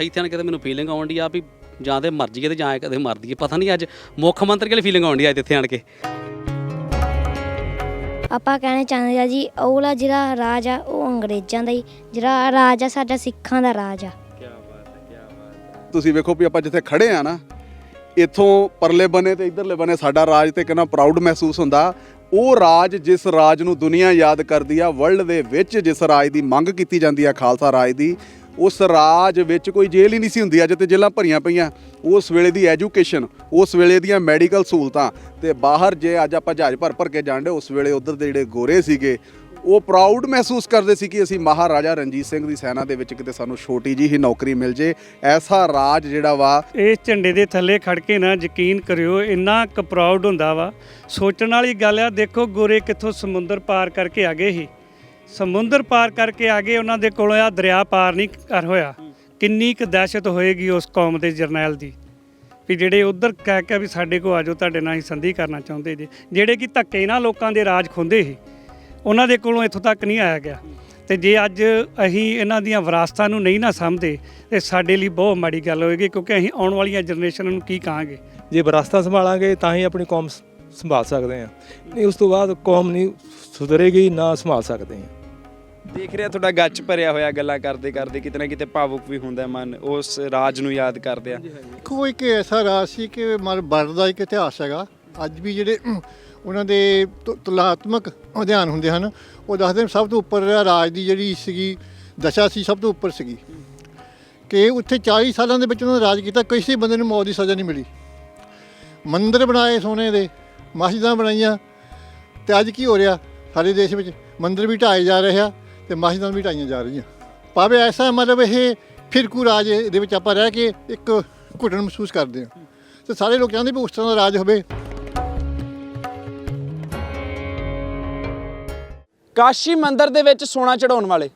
ਇੱਥੇ ਆਣ ਕੇ ਤੇ ਮੈਨੂੰ ਫੀਲਿੰਗ ਆਉਣ ਡਈ ਆ ਵੀ ਜਾਂ ਤੇ ਮਰ ਜੀਏ ਤੇ ਜਾਂ ਕਦੇ ਮਰ ਜੀਏ ਪਤਾ ਨਹੀਂ ਅੱਜ ਮੁੱਖ ਮੰਤਰੀ ਵਾਲੀ ਫੀਲਿੰਗ ਆਉਣ ਡਈ ਅੱਜ ਇੱਥੇ ਆਣ ਕੇ। ਆਪਾਂ ਕਹਿਣਾ ਚਾਹੁੰਦੇ ਆ ਜੀ ਉਹ ਵਾਲਾ ਜਿਹੜਾ ਰਾਜ ਆ ਉਹ ਅੰਗਰੇਜ਼ਾਂ ਦਾ ਹੀ ਜਿਹੜਾ ਰਾਜ ਆ ਸਾਡਾ ਸਿੱਖਾਂ ਦਾ ਰਾਜ ਆ। ਤੁਸੀਂ ਵੇਖੋ ਵੀ ਆਪਾਂ ਜਿੱਥੇ ਖੜੇ ਆ ਨਾ ਇੱਥੋਂ ਪਰਲੇ ਬਨੇ ਤੇ ਇਧਰਲੇ ਬਨੇ ਸਾਡਾ ਰਾਜ ਤੇ ਕਿੰਨਾ ਪ੍ਰਾਊਡ ਮਹਿਸੂਸ ਹੁੰਦਾ। ਉਹ ਰਾਜ ਜਿਸ ਰਾਜ ਨੂੰ ਦੁਨੀਆ ਯਾਦ ਕਰਦੀ ਆ ਵਰਲਡ ਦੇ ਵਿੱਚ ਜਿਸ ਰਾਜ ਦੀ ਮੰਗ ਕੀਤੀ ਜਾਂਦੀ ਆ ਖਾਲਸਾ ਰਾਜ ਦੀ ਉਸ ਰਾਜ ਵਿੱਚ ਕੋਈ ਜੇਲ੍ਹ ਹੀ ਨਹੀਂ ਸੀ ਹੁੰਦੀ, ਅੱਜ ਤੇ ਜੇਲ੍ਹਾਂ ਭਰੀਆਂ ਪਈਆਂ। ਉਸ ਵੇਲੇ ਦੀ ਐਜੂਕੇਸ਼ਨ, ਉਸ ਵੇਲੇ ਦੀਆਂ ਮੈਡੀਕਲ ਸਹੂਲਤਾਂ ਤੇ ਬਾਹਰ ਜੇ ਅੱਜ ਆਪਾਂ ਜਹਾਜ਼ ਭਰ ਭਰ ਕੇ ਜਾਂਦੇ ਉਸ ਵੇਲੇ ਉਧਰ ਦੇ ਜਿਹੜੇ ਗੋਰੇ ਸੀਗੇ, ਉਹ ਪ੍ਰਾਊਡ ਮਹਿਸੂਸ ਕਰਦੇ ਸੀ ਕਿ ਅਸੀਂ ਮਹਾਰਾਜਾ ਰਣਜੀਤ ਸਿੰਘ ਦੀ ਸੈਨਾ ਦੇ ਵਿੱਚ ਕਿਤੇ ਸਾਨੂੰ ਛੋਟੀ ਜੀ ਹੀ ਨੌਕਰੀ ਮਿਲ ਜੇ। ਐਸਾ ਰਾਜ ਜਿਹੜਾ ਵਾ ਇਸ ਝੰਡੇ ਦੇ ਥੱਲੇ ਖੜ ਕੇ ਨਾ ਯਕੀਨ ਕਰਿਓ, ਇੰਨਾ ਕੁ ਪ੍ਰਾਊਡ ਹੁੰਦਾ ਵਾ। ਸੋਚਣ ਵਾਲੀ ਗੱਲ ਆ, ਦੇਖੋ ਗੋਰੇ ਕਿੱਥੋਂ ਸਮੁੰਦਰ ਪਾਰ ਕਰਕੇ ਆ ਗਏ ਸੀ। ਸਮੁੰਦਰ ਪਾਰ ਕਰਕੇ ਆ ਗਏ, ਉਹਨਾਂ ਦੇ ਕੋਲੋਂ ਆ ਦਰਿਆ ਪਾਰ ਨਹੀਂ ਕਰ ਹੋਇਆ। ਕਿੰਨੀ ਕੁ ਦਹਿਸ਼ਤ ਹੋਏਗੀ ਉਸ ਕੌਮ ਦੇ ਜਰਨੈਲ ਦੀ? ਵੀ ਜਿਹੜੇ ਉਧਰ ਕਹਿ ਕੇ ਵੀ ਸਾਡੇ ਕੋ ਆਜੋ ਤੁਹਾਡੇ ਨਾਲ ਹੀ ਸੰਧੀ ਕਰਨਾ ਚਾਹੁੰਦੇ ਜੇ। ਜਿਹੜੇ ਕਿ ਧੱਕੇ ਨਾਲ ਲੋਕਾਂ ਦੇ ਰਾਜ ਖੁੰਦੇ ਸੀ, ਉਹਨਾਂ ਦੇ ਕੋਲੋਂ ਇੱਥੋਂ ਤੱਕ ਨਹੀਂ ਆਇਆ ਗਿਆ। ਤੇ ਜੇ ਅੱਜ ਅਸੀਂ ਇਹਨਾਂ ਦੀਆਂ ਵਿਰਾਸਤਾਂ ਨੂੰ ਨਹੀਂ ਨਾ ਸਮਝਦੇ ਤੇ ਸਾਡੇ ਲਈ ਬਹੁਤ ਮਾੜੀ ਗੱਲ ਹੋਏਗੀ, ਕਿਉਂਕਿ ਅਸੀਂ ਆਉਣ ਵਾਲੀਆਂ ਜਨਰੇਸ਼ਨਾਂ ਨੂੰ ਕੀ ਕਹਾਂਗੇ? ਜੇ ਵਿਰਾਸਤਾਂ ਸੰਭਾਲਾਂਗੇ, ਤਾਂ ਹੀ ਆਪਣੀ ਕੌਮ ਸੰਭਾਲ ਸਕਦੇ ਹਾਂ। ਨਹੀਂ, ਉਸ ਤੋਂ ਬਾਅਦ ਕੌਮ ਨਹੀਂ ਸੁਧਰੇਗੀ, ਨਾ ਸੰਭਾਲ ਸਕਦੇ ਹਾਂ। ਦੇਖ ਰਿਹਾ, ਤੁਹਾਡਾ ਗੱਚ ਭਰਿਆ ਹੋਇਆ ਗੱਲਾਂ ਕਰਦੇ ਕਰਦੇ ਕਿਤੇ ਨਾ ਕਿਤੇ ਭਾਵੁਕ ਵੀ ਹੁੰਦਾ ਮਨ, ਉਸ ਰਾਜ ਨੂੰ ਯਾਦ ਕਰਦੇ ਆ। ਦੇਖੋ ਇੱਕ ਐਸਾ ਰਾਜ ਸੀ ਕਿ ਮਰ ਭਾਰਤ ਦਾ ਇੱਕ ਇਤਿਹਾਸ ਹੈਗਾ। ਅੱਜ ਵੀ ਜਿਹੜੇ ਉਹਨਾਂ ਦੇ ਤੁ- ਤੁਲਨਾਤਮਕ ਅਧਿਐਨ ਹੁੰਦੇ ਹਨ, ਉਹ ਦੱਸਦੇ ਸਭ ਤੋਂ ਉੱਪਰ ਰਾਜ ਦੀ ਜਿਹੜੀ ਸੀਗੀ, ਦਸ਼ਾ ਸੀ, ਸਭ ਤੋਂ ਉੱਪਰ ਸੀਗੀ। ਕਿ ਉੱਥੇ 40 ਸਾਲਾਂ ਦੇ ਵਿੱਚ ਉਹਨਾਂ ਨੇ ਰਾਜ ਕੀਤਾ, ਕਿਸੇ ਬੰਦੇ ਨੂੰ ਮੌਤ ਦੀ ਸਜ਼ਾ ਨਹੀਂ ਮਿਲੀ। ਮੰਦਿਰ ਬਣਾਏ ਸੋਨੇ ਦੇ, ਮਸਜਿਦਾਂ ਬਣਾਈਆਂ, ਤੇ ਅੱਜ ਕੀ ਹੋ ਰਿਹਾ ਸਾਡੇ ਦੇਸ਼ ਵਿੱਚ? ਮੰਦਿਰ ਵੀ ਢਾਏ ਜਾ ਰਹੇ ਆ। ਤੇ ਮਸਜਿਦਾਂ ਵੀ ਢਾਈਆਂ ਜਾ ਰਹੀਆਂ। ਭਾਵੇਂ ਐਸਾ ਮਤਲਬ ਇਹ ਫਿਰਕੂ ਰਾਜ ਦੇ ਵਿੱਚ ਆਪਾਂ ਰਹਿ ਕੇ ਇੱਕ ਘੁਟਣ ਮਹਿਸੂਸ ਕਰਦੇ ਹਾਂ। ਤੇ ਸਾਰੇ ਲੋਕ ਚਾਹੁੰਦੇ ਵੀ ਉਸ ਤਰ੍ਹਾਂ ਦਾ ਰਾਜ ਹੋਵੇ। ਕਾਸ਼ੀ ਮੰਦਿਰ ਦੇ ਵਿੱਚ ਸੋਨਾ ਚੜਾਉਣ ਵਾਲੇ।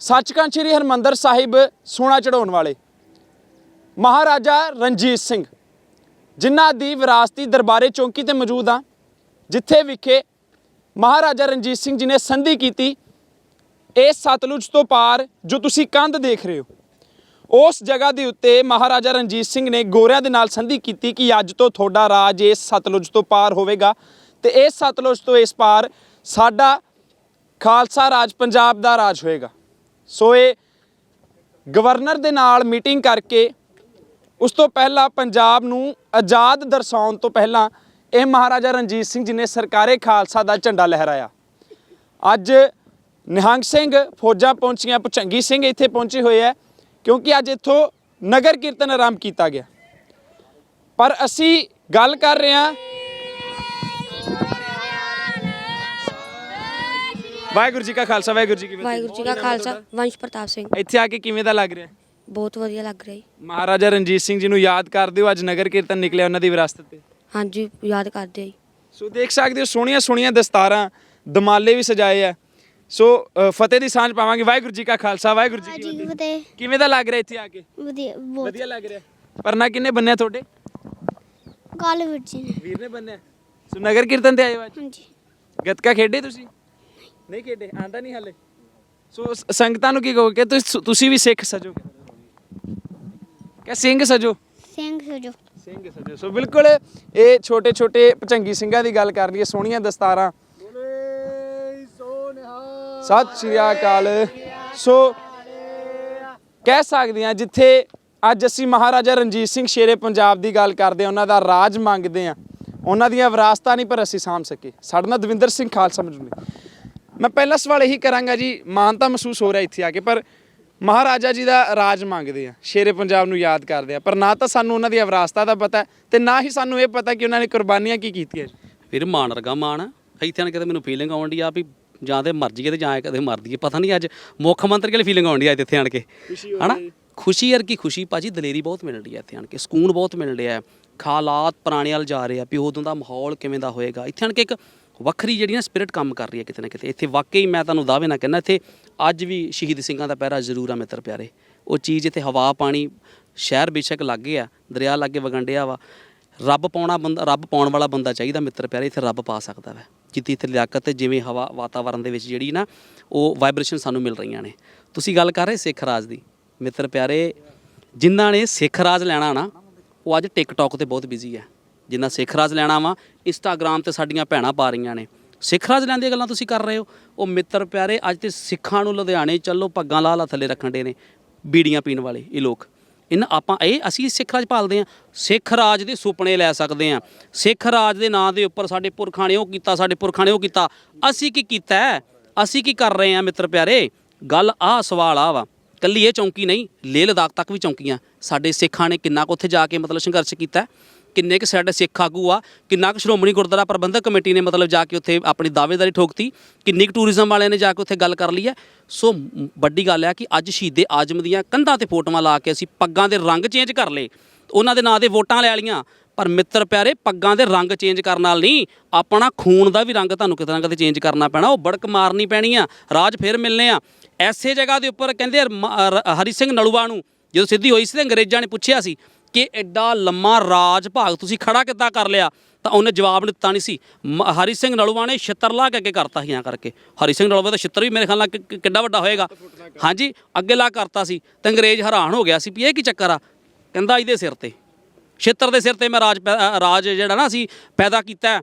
ਸੱਚਖੰਡ ਸ੍ਰੀ ਹਰਮੰਦਰ ਸਾਹਿਬ ਸੋਨਾ ਚੜਾਉਣ ਵਾਲੇ। ਮਹਾਰਾਜਾ ਰਣਜੀਤ ਸਿੰਘ, ਜਿਨ੍ਹਾਂ ਦੀ ਵਿਰਾਸਤੀ ਦਰਬਾਰੇ ਚੌਂਕੀ ਤੇ ਮੌਜੂਦ ਆ ਜਿੱਥੇ ਵਿਖੇ ਮਹਾਰਾਜਾ ਰਣਜੀਤ ਸਿੰਘ ਜੀ ਨੇ ਸੰਧੀ ਕੀਤੀ ਇਸ ਸਤਲੁਜ ਤੋਂ ਪਾਰ ਜੋ ਤੁਸੀਂ ਕੰਧ ਦੇਖ ਰਹੇ ਹੋ। ਉਸ ਜਗ੍ਹਾ ਦੇ ਉੱਤੇ ਮਹਾਰਾਜਾ ਰਣਜੀਤ ਸਿੰਘ ਨੇ ਗੋਰਿਆਂ ਦੇ ਨਾਲ ਸੰਧੀ ਕੀਤੀ ਕਿ ਅੱਜ ਤੋਂ ਤੁਹਾਡਾ ਰਾਜ ਇਸ ਸਤਲੁਜ ਤੋਂ ਪਾਰ ਹੋਵੇਗਾ। ਤੇ ਇਸ ਸਤਲੁਜ ਤੋਂ ਇਸ ਪਾਰ ਸਾਡਾ ਖਾਲਸਾ ਰਾਜ ਪੰਜਾਬ ਦਾ ਰਾਜ ਹੋਏਗਾ। ਸੋ ਇਹ ਗਵਰਨਰ ਦੇ ਨਾਲ ਮੀਟਿੰਗ ਕਰਕੇ ਉਸ ਤੋਂ ਪਹਿਲਾਂ ਪੰਜਾਬ ਨੂੰ ਆਜ਼ਾਦ ਦਰਸਾਉਣ ਤੋਂ ਪਹਿਲਾਂ ਇਹ ਮਹਾਰਾਜਾ ਰਣਜੀਤ ਸਿੰਘ ਜੀ ਨੇ ਸਰਕਾਰੇ ਖਾਲਸਾ ਦਾ ਝੰਡਾ ਲਹਿਰਾਇਆ। ਅੱਜ ਨਿਹੰਗ ਸਿੰਘ ਫੌਜਾਂ ਪਹੁੰਚੀਆਂ ਪੁਚੰਗੀ ਸਿੰਘ ਇੱਥੇ ਪਹੁੰਚੇ ਹੋਏ ਹੈ ਕਿਉਂਕਿ ਅੱਜ ਇੱਥੋਂ ਨਗਰ ਕੀਰਤਨ ਆਰੰਭ ਕੀਤਾ ਗਿਆ। ਪਰ ਅਸੀਂ ਗੱਲ ਕਰ ਰਹੇ ਹਾਂ ਵਾਹਿਗੁਰੂ ਜੀ ਕਾ ਖਾਲਸਾ ਵਾਹਿਗੁਰੂ ਜੀ ਕੀ ਫਤਿਹ। ਵਾਹਿਗੁਰੂ ਜੀ ਕਾ ਖਾਲਸਾ ਵੰਸ਼ ਪ੍ਰਤਾਪ ਸਿੰਘ। ਇੱਥੇ ਆ ਕੇ ਕਿਵੇਂ ਦਾ ਲੱਗ ਰਿਹਾ? ਬਹੁਤ ਵਧੀਆ ਲੱਗ ਰਿਹਾ ਜੀ। ਮਹਾਰਾਜਾ ਰਣਜੀਤ ਸਿੰਘ ਜੀ ਨੂੰ ਯਾਦ ਕਰਦੇ ਹੋ ਅੱਜ ਨਗਰ ਕੀਰਤਨ ਨਿਕਲਿਆ ਉਹਨਾਂ ਦੀ ਵਿਰਾਸਤ ਤੇ। ਹਾਂਜੀ ਯਾਦ ਕਰਦੇ ਆ ਜੀ। ਸੋ ਦੇਖ ਸਕਦੇ ਹੋ ਸੋਹਣੀਆਂ ਸੋਹਣੀਆਂ ਦਸਤਾਰਾਂ ਦਮਾਲੇ ਵੀ ਸਜਾਏ ਆ। ਸੋ ਅ, ਫਤਿਹ ਦੀ ਸਾਂਝ ਪਾਵਾਂਗੇ। ਵਾਹਿਗੁਰੂ ਜੀ ਕਾ ਖਾਲਸਾ ਵਾਹਿਗੁਰੂ ਜੀ ਕੀ ਫਤਿਹ। ਫਤਿਹ। ਕਿਵੇਂ ਦਾ ਲੱਗ ਰਿਹਾ ਇੱਥੇ ਆ ਕੇ? ਵਧੀਆ ਬਹੁਤ। ਵਧੀਆ ਲੱਗ ਰਿਹਾ। ਪਰਨਾ ਕਿੰਨੇ ਬੰਨਿਆ ਤੁਹਾਡੇ? ਕਾਲੇ ਵੀਰ ਜੀ ਨੇ। ਵੀਰ ਨੇ ਬੰਨਿਆ। ਸੋ ਨਗਰ ਕੀਰਤਨ ਤੇ ਆਏ ਹੋ ਅੱਜ? ਹਾਂਜੀ। ਗੱਤਕਾ ਖੇਡੇ ਤੁਸੀਂ? ਨਹੀਂ ਖੇਡੇ ਆਂਦਾ ਨਹੀਂ ਹਾਲੇ। ਸੋ ਸ- ਸੰਗਤਾਂ ਨੂੰ ਕੀ ਕਹੋਗੇ? ਤੁਸੀਂ ਤੁਸੀਂ ਵੀ ਸਿੱਖ ਸਜੋ। ਕਿ ਸਿੰਘ ਸਜੋ? ਸਿੰਘ ਸਜੋ। ਸਿੰਘ ਸਜੋ। ਸੋ ਬਿਲਕੁਲ ਇਹ ਛੋਟੇ ਛੋਟੇ ਭਚੰਗੀ ਸਿੰਘਾਂ ਦੀ ਗੱਲ ਕਰ ਲਈਏ ਸੋਹਣੀਆਂ ਦਸਤਾਰਾਂ ਸਤਿ ਸ਼੍ਰੀ ਅਕਾਲ। ਸੋ ਕਹਿ ਸਕਦੇ ਹਾਂ ਜਿੱਥੇ ਅੱਜ ਅਸੀਂ ਮਹਾਰਾਜਾ ਰਣਜੀਤ ਸਿੰਘ ਸ਼ੇਰੇ ਪੰਜਾਬ ਦੀ ਗੱਲ ਕਰਦੇ ਹਾਂ, ਉਹਨਾਂ ਦਾ ਰਾਜ ਮੰਗਦੇ ਹਾਂ। ਉਹਨਾਂ ਦੀਆਂ ਵਿਰਾਸਤਾਂ ਨਹੀਂ, ਪਰ ਅਸੀਂ ਸਾਂਭ ਸਕੇ ਸਾਡੇ ਨਾਲ ਦਵਿੰਦਰ ਸਿੰਘ ਖਾਲਸਾ ਮੌਜੂਦ ਮੈਂ ਪਹਿਲਾ ਸਵਾਲ ਇਹੀ ਕਰਾਂਗਾ ਜੀ, ਮਾਨਤਾ ਮਹਿਸੂਸ ਹੋ ਰਿਹਾ ਇੱਥੇ ਆ ਕੇ, ਪਰ ਮਹਾਰਾਜਾ ਜੀ ਦਾ ਰਾਜ ਮੰਗਦੇ ਆ ਸ਼ੇਰੇ ਪੰਜਾਬ ਨੂੰ ਯਾਦ ਕਰਦੇ ਆ ਪਰ ਨਾ ਤਾਂ ਸਾਨੂੰ ਉਹਨਾਂ ਦੀਆਂ ਵਿਰਾਸਤਾਂ ਦਾ ਪਤਾ ਹੈ ਤੇ ਨਾ ਹੀ ਸਾਨੂੰ ਇਹ ਪਤਾ ਕਿ ਉਹਨਾਂ ਨੇ ਕੁਰਬਾਨੀਆਂ ਕੀ ਕੀਤੀਆਂ ਫਿਰ ਮਾਣ ਰਗਾ ਮਾਣ ਇੱਥੇ ਆਣ ਕੇ ਤੇ ਮੈਨੂੰ ਫੀਲਿੰਗ ਆਉਣ ਡਈ ਆ ਵੀ ਜਾਂ ਤੇ ਮਰ ਜੀਏ ਤੇ ਜਾਂ ਕਦੇ ਮਰ ਜੀਏ ਪਤਾ ਨਹੀਂ ਅੱਜ ਮੁੱਖ ਮੰਤਰੀ ਵਾਲੀ ਫੀਲਿੰਗ ਆਉਣ ਡਈ ਆ ਅੱਜ ਇੱਥੇ ਆਣ ਕੇ। ਹਨਾ? ਖੁਸ਼ੀ ਯਾਰ ਕੀ ਖੁਸ਼ੀ? ਭਾਜੀ ਦਲੇਰੀ ਬਹੁਤ ਮਿਲ ਰਹੀ ਹੈ ਇੱਥੇ ਆਣ ਕੇ ਸਕੂਨ ਬਹੁਤ ਮਿਲ ਰਿਹਾ ਹੈ। ਖਾਲਾਤ ਪੁਰਾਣੇ ਵੱਲ ਜਾ ਰਹੇ ਆ ਵੀ ਉਦੋਂ ਦਾ ਮਾਹੌਲ ਕਿਵੇਂ ਦਾ ਹੋਏਗਾ? ਇੱਥੇ ਆਣ ਕੇ ਇੱਕ ਵੱਖਰੀ ਜਿਹੜੀ ਨਾ ਸਪਿਰਿਟ ਕੰਮ ਕਰ ਰਹੀ ਹੈ ਕਿਤੇ ਨਾ ਕਿਤੇ। ਇੱਥੇ ਵਾਕਈ ਮੈਂ ਤੁਹਾਨੂੰ ਦਾਅਵੇ ਨਾਲ ਕਹਿੰਦਾ ਇੱਥੇ ਅੱਜ ਵੀ ਸ਼ਹੀਦ ਸਿੰਘਾਂ ਦਾ ਪਹਿਰਾ ਜ਼ਰੂਰ ਆ ਮਿੱਤਰ ਪਿਆਰੇ। ਉਹ ਚੀਜ਼ ਇੱਥੇ ਹਵਾ ਪਾਣੀ ਸ਼ਹਿਰ ਬੇਸ਼ੱਕ ਲੱਗੇ ਆ ਦਰਿਆ ਲਾਗੇ ਵਗੰਡਿਆ ਵਾ। ਰੱਬ ਪਾਉਣਾ ਬੰਦਾ, ਰੱਬ ਪਾਉਣ ਵਾਲਾ ਬੰਦਾ ਚਾਹੀਦਾ ਮਿੱਤਰ ਪਿਆਰੇ, ਇੱਥੇ ਰੱਬ ਪਾ ਸਕਦਾ ਵੈ। ਜਿੱਤੀ ਇੱਥੇ ਲਿਆਕਤ ਤੇ ਜਿਵੇਂ ਹਵਾ ਵਾਤਾਵਰਣ ਦੇ ਵਿੱਚ ਜਿਹੜੀ ਨਾ, ਉਹ ਵਾਈਬ੍ਰੇਸ਼ਨ ਸਾਨੂੰ ਮਿਲ ਰਹੀਆਂ ਨੇ। ਤੁਸੀਂ ਗੱਲ ਕਰ ਰਹੇ ਸਿੱਖ ਰਾਜ ਦੀ। ਮਿੱਤਰ ਪਿਆਰੇ, ਜਿਨ੍ਹਾਂ ਨੇ ਸਿੱਖ ਰਾਜ ਲੈਣਾ ਨਾ, ਉਹ ਅੱਜ ਟਿਕਟੌਕ ਤੇ ਬਹੁਤ ਬਿਜ਼ੀ ਹੈ। ਜਿਨ੍ਹਾਂ ਸਿੱਖ ਰਾਜ ਲੈਣਾ ਵਾ ਇੰਸਟਾਗ੍ਰam ਤੇ ਸਾਡੀਆਂ ਭੈਣਾਂ ਪਾ ਰਹੀਆਂ ਨੇ। ਸਿੱਖ ਰਾਜ ਲੈਣ ਦੀਆਂ ਗੱਲਾਂ ਤੁਸੀਂ ਕਰ ਰਹੇ ਹੋ। ਉਹ ਮਿੱਤਰ ਪਿਆਰੇ, ਅੱਜ ਤੇ ਸਿੱਖਾਂ ਨੂੰ ਲੁਧਿਆਣੇ ਚੱਲੋ, ਪੱਗਾਂ ਲਾ ਲਾ ਥੱਲੇ ਰੱਖਣ ਦੇ ਨੇ, ਬੀੜੀਆਂ ਪੀਣ ਵਾਲੇ, ਇਹ ਲੋਕ। ਇਹਨਾਂ ਆਪਾਂ ਇਹ ਅਸੀਂ ਸਿੱਖ ਰਾਜ ਪਾਲਦੇ ਆ ਸਿੱਖ ਰਾਜ ਦੇ ਸੁਪਨੇ ਲੈ ਸਕਦੇ ਆ ਸਿੱਖ ਰਾਜ ਦੇ ਨਾਂ ਦੇ ਉੱਪਰ ਸਾਡੇ ਪੁਰਖਾਂ ਨੇ ਉਹ ਕੀਤਾ, ਸਾਡੇ ਪੁਰਖਾਂ ਨੇ ਉਹ ਕੀਤਾ। ਅਸੀਂ ਕੀ ਕੀਤਾ ਅਸੀਂ ਕੀ ਕਰ ਰਹੇ ਆ ਮਿੱਤਰ ਪਿਆਰੇ? ਗੱਲ ਆਹ ਸਵਾਲ ਆ ਵਾ। ਕੱਲੀ ਇਹ ਚੌਂਕੀ ਨਹੀਂ ਲੇਹ ਲਦਾਖ ਤੱਕ ਵੀ ਚੌਂਕੀਆਂ। ਸਾਡੇ ਸਿੱਖਾਂ ਨੇ ਕਿੰਨਾ ਕੁ ਉੱਥੇ ਜਾ ਕੇ ਮਤਲਬ ਸੰਘਰਸ਼ ਕੀਤਾ ਕਿੰਨੇ ਕੁ ਸਾਡੇ ਸਿੱਖ ਆਗੂ ਆ, ਕਿੰਨਾ ਕੁ ਸ਼੍ਰੋਮਣੀ ਗੁਰਦੁਆਰਾ ਪ੍ਰਬੰਧਕ ਕਮੇਟੀ ਨੇ ਮਤਲਬ ਜਾ ਕੇ ਉੱਥੇ ਆਪਣੀ ਦਾਅਵੇਦਾਰੀ ਠੋਕਤੀ, ਕਿੰਨੀ ਕੁ ਟੂਰਿਜ਼ਮ ਵਾਲਿਆਂ ਨੇ ਜਾ ਕੇ ਉੱਥੇ ਗੱਲ ਕਰ ਲਈ ਹੈ ਸੋ ਵੱਡੀ ਗੱਲ ਹੈ ਕਿ ਅੱਜ ਸ਼ਹੀਦੇ ਆਜਮ ਦੀਆਂ ਕੰਧਾਂ ਤੇ ਫੋਟੋਆਂ ਲਾ ਕੇ ਅਸੀਂ ਪੱਗਾਂ ਦੇ ਰੰਗ ਚੇਂਜ ਕਰ ਲਏ। ਉਹਨਾਂ ਦੇ ਨਾਂ ਦੇ ਵੋਟਾਂ ਲੈ ਲਈਆਂ। ਪਰ ਮਿੱਤਰ ਪਿਆਰੇ, ਪੱਗਾਂ ਦੇ ਰੰਗ ਚੇਂਜ ਕਰਨ ਨਾਲ ਨਹੀਂ, ਆਪਣਾ ਖੂਨ ਦਾ ਵੀ ਰੰਗ ਤੁਹਾਨੂੰ ਕਿਤੇ ਨਾ ਕਿਤੇ ਚੇਂਜ ਕਰਨਾ ਪੈਣਾ। ਉਹ ਬੜਕ ਮਾਰਨੀ ਪੈਣੀ ਆ। ਰਾਜ ਫੇਰ ਮਿਲਨੇ ਆ। ਐਸੇ ਜਗ੍ਹਾ ਦੇ ਉੱਪਰ ਕਹਿੰਦੇ ਮ- ਰ- ਹਰੀ ਸਿੰਘ ਨਲੂਆ ਨੂੰ, ਜਦੋਂ ਸਿੱਧੀ ਹੋਈ ਸੀ ਤੇ ਅੰਗਰੇਜ਼ਾਂ ਨੇ ਪੁੱਛਿਆ ਸੀ ਕਿ ਐਡਾ ਲੰਮਾ ਰਾਜ ਭਾਗ ਤੁਸੀਂ ਖੜਾ ਕਿੱਦਾਂ ਕਰ ਲਿਆ? ਤਾਂ ਉਹਨੇ ਜਵਾਬ ਦਿੱਤਾ ਨਹੀਂ ਸੀ। ਮ- ਹਰੀ ਸਿੰਘ ਨਲੂਆ ਨੇ ਛਿੱਤਰ ਲਾ ਕੇ ਅੱਗੇ ਕਰਤਾ ਸੀ ਐਂ ਕਰਕੇ। ਹਰੀ ਸਿੰਘ ਨਲੂਆ ਦਾ ਛਿੱਤਰ ਵੀ ਮੇਰੇ ਖਿਆਲ ਨਾਲ ਕਿ- ਕਿ- ਕਿੱਡਾ ਵੱਡਾ ਹੋਏਗਾ। ਹਾਂਜੀ ਅੱਗੇ ਲਾ ਕਰਤਾ ਸੀ। ਤੇ ਅੰਗਰੇਜ਼ ਹੈਰਾਨ ਹੋ ਗਿਆ ਸੀ ਵੀ ਇਹ ਕੀ ਚੱਕਰ ਆ? ਕਹਿੰਦਾ ਇਹਦੇ ਸਿਰ ਤੇ। ਛਿੱਤਰ ਦੇ ਸਿਰ ਤੇ ਮੈਂ ਰਾਜ ਪੈ- ਅ, ਰਾਜ ਜਿਹੜਾ ਨਾ ਅਸੀਂ ਪੈਦਾ ਕੀਤਾ ਹੈ।